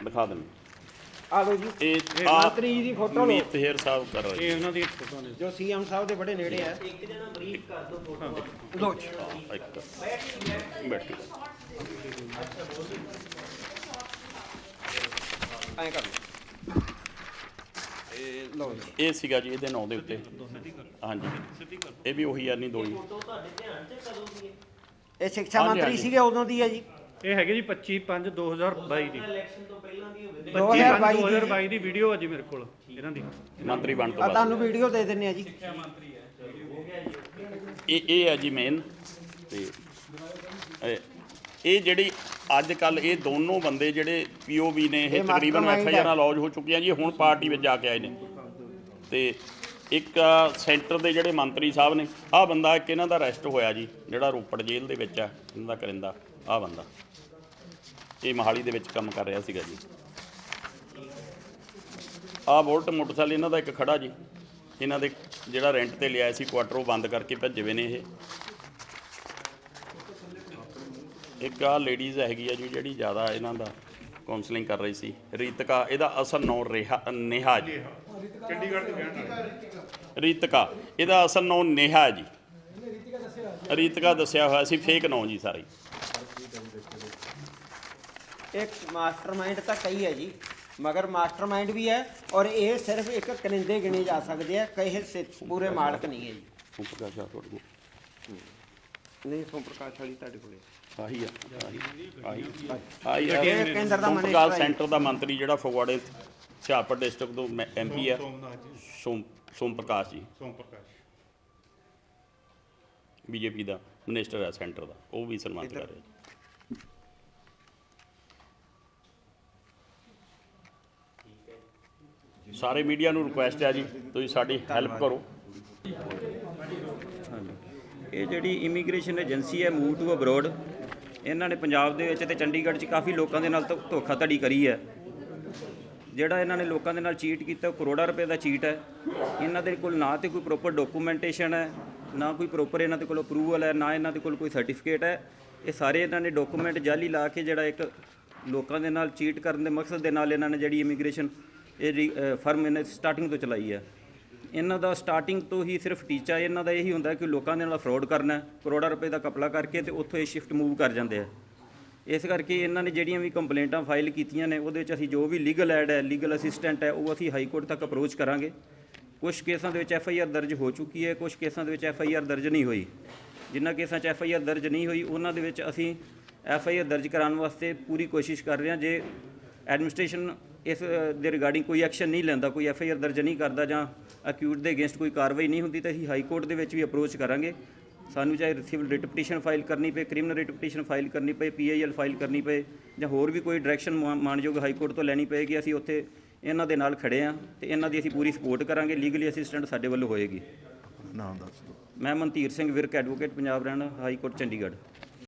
ਦਿਖਾ ਦਿੰਦੇ ਆ ਲਓ ਜੀ। ਇਹ ਮੰਤਰੀ ਜੀ ਦੀ ਫੋਟੋ ਲਓ। ਮੀਤ ਹੇਰ ਸਾਹਿਬ ਕਰ ਰਹੇ ਇਹ ਉਹਨਾਂ ਦੀ ਫੋਟੋ ਨੇ। ਜੋ ਸੀਐਮ ਸਾਹਿਬ ਦੇ ਬੜੇ ਨੇੜੇ ਆ। ਇੱਕ ਜਣਾ ਬਰੀਫ ਕਰ ਦੋ ਫੋਟੋ ਲਓ ਜੀ। ਇੱਕ ਬੈਠੋ ਐਂ ਕਰ ਲਓ। ਇਹ ਲਓ ਜੀ ਇਹ ਸੀਗਾ ਜੀ ਇਹਦੇ ਨਾਂ ਦੇ ਉੱਤੇ। ਹਾਂਜੀ। ਇਹ ਵੀ ਉਹੀ ਆ ਨਹੀਂ ਦੋ ਹੀ। ਫੋਟੋ ਤੁਹਾਡੇ ਧਿਆਨ ਚ ਕਦੋਂ ਦੀ ਹੈ ਇਹ ਸਿੱਖਿਆ ਮੰਤਰੀ। ਸੀਗੇ ਉਦੋਂ ਦੀ ਹੈ ਜੀ। ਇਹ ਹੈਗੇ ਜੀ 25 5 2022 ਦੀ ਇਲੈਕਸ਼ਨ ਤੋਂ ਪਹਿਲਾਂ ਦੀ ਹੋਵੇ 25 2022 ਦੀ। 2022 ਦੀ ਵੀਡੀਓ ਹੈ ਜੀ ਮੇਰੇ ਕੋਲ ਇਹਨਾਂ ਦੀ। ਮੰਤਰੀ ਬਣ ਤੋਂ ਬਾਅਦ। ਤੁਹਾਨੂੰ ਵੀਡੀਓ ਦੇ ਦਿੰਨੇ ਆ ਜੀ। ਇਹ ਇਹ ਹੈ ਜੀ ਮੇਨ ਤੇ ਇਹ- ਜਿਹੜੀ ਅੱਜ ਕੱਲ ਇਹ ਦੋਨੋਂ ਬੰਦੇ ਜਿਹੜੇ ਪੀਓਵੀ ਨੇ ਇਹ ਤਕਰੀਬਨ ਐਫਆਈਆਰ ਹੈ। ਲੌਜ ਹੋ ਚੁੱਕੀਆਂ ਜੀ ਹੁਣ ਪਾਰਟੀ ਵਿੱਚ ਜਾ ਕੇ ਆਏ ਨੇ। ਤੇ ਇੱਕ ਸੈਂਟਰ ਦੇ ਜਿਹੜੇ ਮੰਤਰੀ ਸਾਹਿਬ ਨੇ ਆਹ ਬੰਦਾ ਇੱਕ ਇਹਨਾਂ ਦਾ ਅਰੈਸਟ ਹੋਇਆ ਜੀ ਜਿਹੜਾ ਰੋਪੜ ਜੇਲ੍ਹ ਦੇ ਵਿੱਚ ਆ ਇਹਨਾਂ ਦਾ ਕਰਿੰਦਾ ਆਹ ਬੰਦਾ। ਇਹ ਮਹਾਲੀ ਦੇ ਵਿੱਚ ਕੰਮ ਕਰ ਰਿਹਾ ਸੀਗਾ ਜੀ। ਆਹ ਬੋਲਟ ਮੋਟਰਸਾਈਕਲ ਇਹਨਾਂ ਦਾ ਇੱਕ ਖੜਾ ਜੀ ਇਹਨਾਂ ਦੇ ਜਿਹੜਾ ਰੈਂਟ ਤੇ ਲਿਆ ਸੀ ਕੁਆਟਰ ਉਹ ਬੰਦ ਕਰਕੇ ਭੱਜੇ ਹੋਏ ਨੇ ਇਹ। ਇੱਕ ਆ ਲੇਡੀਜ਼ ਹੈਗੀ ਆ ਜੀ ਜਿਹੜੀ ਜ਼ਿਆਦਾ ਇਹਨਾਂ ਦਾ ਕਾਉਂਸਲਿੰਗ ਕਰ ਰਹੀ ਸੀ ਰੀਤਕਾ ਇਹਦਾ ਅਸਲ ਨਾਮ ਰੇਹਾ ਨੇਹਾ ਜੀ। ਚੰਡੀਗੜ੍ਹ ਤੋਂ ਕਹਿਣ ਵਾਲੇ ਰੀਤਕਾ ਇਹਦਾ ਅਸਲ ਨਾਮ ਨੇਹਾ ਹੈ ਜੀ। ਰੀਤਕਾ ਦੱਸਿਆ ਹੋਇਆ ਸੀ ਫੇਕ ਨਾਮ ਜੀ ਸਾਰੇ। ਇੱਕ ਮਾਸਟਰਮਾਈਂਡ ਤਾਂ ਕਈ ਹੈ ਜੀ ਮਗਰ ਮਾਸਟਰਮਾਈਂਡ ਵੀ ਹੈ ਔਰ ਇਹ ਸਿਰਫ ਇੱਕ ਕਰਿੰਦੇ ਗਿਣੇ ਜਾ ਸਕਦੇ ਆ ਕਈ ਹਿੱਸੇ ਪੂਰੇ ਮਾਲਕ ਨਹੀਂ ਹੈ ਜੀ। ਉਹ ਪ੍ਰਕਾਸ਼ ਆ ਤੁਹਾਡੇ ਕੋਲ। ਨਹੀਂ ਸੋਮ ਪ੍ਰਕਾਸ਼ ਵਾਲੀ ਤੁਹਾਡੇ ਕੋਲੇ ਆਹੀ ਆ ਆਹੀ ਆਹੀ ਆਹੀ ਆ। ਇਹ ਕੇਂਦਰ ਦਾ ਮਨਿਸਟਰ ਹੈ। ਸੈਂਟਰ ਦਾ ਮੰਤਰੀ ਜਿਹੜਾ ਫਗਵਾੜੇ ਹੁਸ਼ਿਆਰਪੁਰ ਡਿਸਟ੍ਰਿਕਟ ਤੋਂ ਐਮਪੀ ਆ। ਸੋਮਨਾਥ ਜੀ। ਸੋਮ ਸੋਮ ਪ੍ਰਕਾਸ਼ ਜੀ। ਸੋਮ ਪ੍ਰਕਾਸ਼ ਬੀਜੇਪੀ ਦਾ ਮਿਨਿਸਟਰ ਹੈ ਸੈਂਟਰ ਦਾ ਉਹ ਵੀ ਸਨਮਾਨਿਤ ਕਰ ਰਿਹਾ ਸਾਰੇ ਮੀਡੀਆ ਨੂੰ ਰਿਕੁਐਸਟ ਹੈ ਜੀ ਤੁਸੀਂ ਸਾਡੀ ਹੈਲਪ ਕਰੋ। ਇਹ ਜਿਹੜੀ ਇਮੀਗ੍ਰੇਸ਼ਨ ਏਜੰਸੀ ਹੈ ਮੂਵ ਟੂ ਅਬਰੋਡ ਇਹਨਾਂ ਨੇ ਪੰਜਾਬ ਦੇ ਵਿੱਚ ਤੇ ਚੰਡੀਗੜ੍ਹ 'ਚ ਕਾਫੀ ਲੋਕਾਂ ਦੇ ਨਾਲ ਧੋ- ਧੋਖਾਧੜੀ ਕਰੀ ਹੈ। ਜਿਹੜਾ ਇਹਨਾਂ ਨੇ ਲੋਕਾਂ ਦੇ ਨਾਲ ਚੀਟ ਕੀਤਾ, ਉਹ ਕਰੋੜਾਂ ਰੁਪਏ ਦਾ ਚੀਟ ਹੈ। ਇਹਨਾਂ ਦੇ ਕੋਲ ਨਾ ਤੇ ਕੋਈ ਪ੍ਰੋਪਰ ਡਾਕੂਮੈਂਟੇਸ਼ਨ ਹੈ, ਨਾ ਕੋਈ ਪ੍ਰੋਪਰ ਇਹਨਾਂ ਦੇ ਕੋਲ ਅਪਰੂਵਲ ਹੈ, ਨਾ ਇਹਨਾਂ ਦੇ ਕੋਲ ਕੋਈ ਸਰਟੀਫਿਕੇਟ ਹੈ। ਇਹ ਸਾਰੇ ਇਹਨਾਂ ਨੇ ਡਾਕੂਮੈਂਟ ਜਾਲੀ ਲਾ ਕੇ ਜਿਹੜਾ ਇੱਕ ਲੋਕਾਂ ਦੇ ਨਾਲ ਚੀਟ ਕਰਨ ਦੇ ਮਕਸਦ ਦੇ ਨਾਲ ਇਹਨਾਂ ਨੇ ਜਿਹੜੀ ਇਮੀਗ੍ਰੇਸ਼ਨ ਇਹ ਫਰਮ ਇਹਨੇ ਸਟਾਰਟਿੰਗ ਤੋਂ ਚਲਾਈ ਹੈ। ਇਹਨਾਂ ਦਾ ਸਟਾਰਟਿੰਗ ਤੋਂ ਹੀ ਸਿਰਫ ਟੀਚਾ ਇਹਨਾਂ ਦਾ ਇਹੀ ਹੁੰਦਾ ਕਿ ਲੋਕਾਂ ਦੇ ਨਾਲ ਫਰਾਡ ਕਰਨਾ ਹੈ, ਕਰੋੜਾਂ ਰੁਪਏ ਦਾ ਕਪਲਾ ਕਰਕੇ ਤੇ ਉੱਥੋਂ ਇਹ ਸ਼ਿਫਟ ਮੂਵ ਕਰ ਜਾਂਦੇ ਆ। ਇਸ ਕਰਕੇ ਇਹਨਾਂ ਨੇ ਜਿਹੜੀਆਂ ਵੀ ਕੰਪਲੇਂਟਾਂ ਫਾਈਲ ਕੀਤੀਆਂ ਨੇ ਉਹਦੇ ਵਿੱਚ ਅਸੀਂ ਜੋ ਵੀ ਲੀਗਲ ਐਡ ਹੈ ਲੀਗਲ ਅਸਿਸਟੈਂਟ ਹੈ ਉਹ ਅਸੀਂ ਹਾਈ ਕੋਰਟ ਤੱਕ ਅਪਰੋਚ ਕਰਾਂਗੇ। ਕੁਝ ਕੇਸਾਂ ਦੇ ਵਿੱਚ ਐਫ ਆਈ ਆਰ ਦਰਜ ਹੋ ਚੁੱਕੀ ਹੈ ਕੁਝ ਕੇਸਾਂ ਦੇ ਵਿੱਚ ਐਫ ਆਈ ਆਰ ਦਰਜ ਨਹੀਂ ਹੋਈ। ਜਿਨ੍ਹਾਂ ਕੇਸਾਂ 'ਚ ਐਫ ਆਈ ਆਰ ਦਰਜ ਨਹੀਂ ਹੋਈ ਉਹਨਾਂ ਦੇ ਵਿੱਚ ਅਸੀਂ ਐਫ ਆਈ ਆਰ ਦਰਜ ਕਰਾਉਣ ਵਾਸਤੇ ਪੂਰੀ ਕੋਸ਼ਿਸ਼ ਕਰ ਰਹੇ ਹਾਂ। ਜੇ ਐਡਮਿਨਿਸਟ੍ਰੇਸ਼ਨ ਇਸ ਦੇ ਰਿਗਾਰਡਿੰਗ ਕੋਈ ਐਕਸ਼ਨ ਨਹੀਂ ਲੈਂਦਾ ਕੋਈ ਐਫ ਆਈ ਆਰ ਦਰਜ ਨਹੀਂ ਕਰਦਾ ਜਾਂ ਅਕਿਊਟ ਦੇ ਅਗੇਂਸਟ ਕੋਈ ਕਾਰਵਾਈ ਨਹੀਂ ਹੁੰਦੀ ਤਾਂ ਅਸੀਂ ਹਾਈ ਕੋਰਟ ਦੇ ਵਿੱਚ ਵੀ ਅਪਰੋਚ ਕਰਾਂਗੇ। ਸਾਨੂੰ ਚਾਹੇ ਸਿਵਲ ਰਿਟ ਪਟੀਸ਼ਨ ਫਾਈਲ ਕਰਨੀ ਪਏ ਕ੍ਰਿਮੀਨਲ ਰਿਟ ਪਟੀਸ਼ਨ ਫਾਈਲ ਕਰਨੀ ਪਏ ਪੀਆਈਐਲ ਫਾਈਲ ਕਰਨੀ ਪਏ ਜਾਂ ਹੋਰ ਵੀ ਕੋਈ ਡਾਇਰੈਕਸ਼ਨ ਮਾਨਯੋਗ ਹਾਈ ਕੋਰਟ ਤੋਂ ਲੈਣੀ ਪਏਗੀ ਅਸੀਂ ਉੱਥੇ ਇਹਨਾਂ ਦੇ ਨਾਲ ਖੜੇ ਆ ਤੇ ਇਹਨਾਂ ਦੀ ਅਸੀਂ ਪੂਰੀ ਸਪੋਰਟ ਕਰਾਂਗੇ ਲੀਗਲੀ ਅਸਿਸਟੈਂਟ ਸਾਡੇ ਵੱਲੋਂ ਹੋਏਗੀ। ਨਾਮ ਦੱਸ ਦਿਓ। ਮੈਂ ਮਨਧੀਰ ਸਿੰਘ ਵਿਰਕ ਐਡਵੋਕੇਟ ਪੰਜਾਬ ਰਹਿਣਾ ਹਾਈ ਕੋਰਟ ਚੰਡੀਗੜ੍ਹ।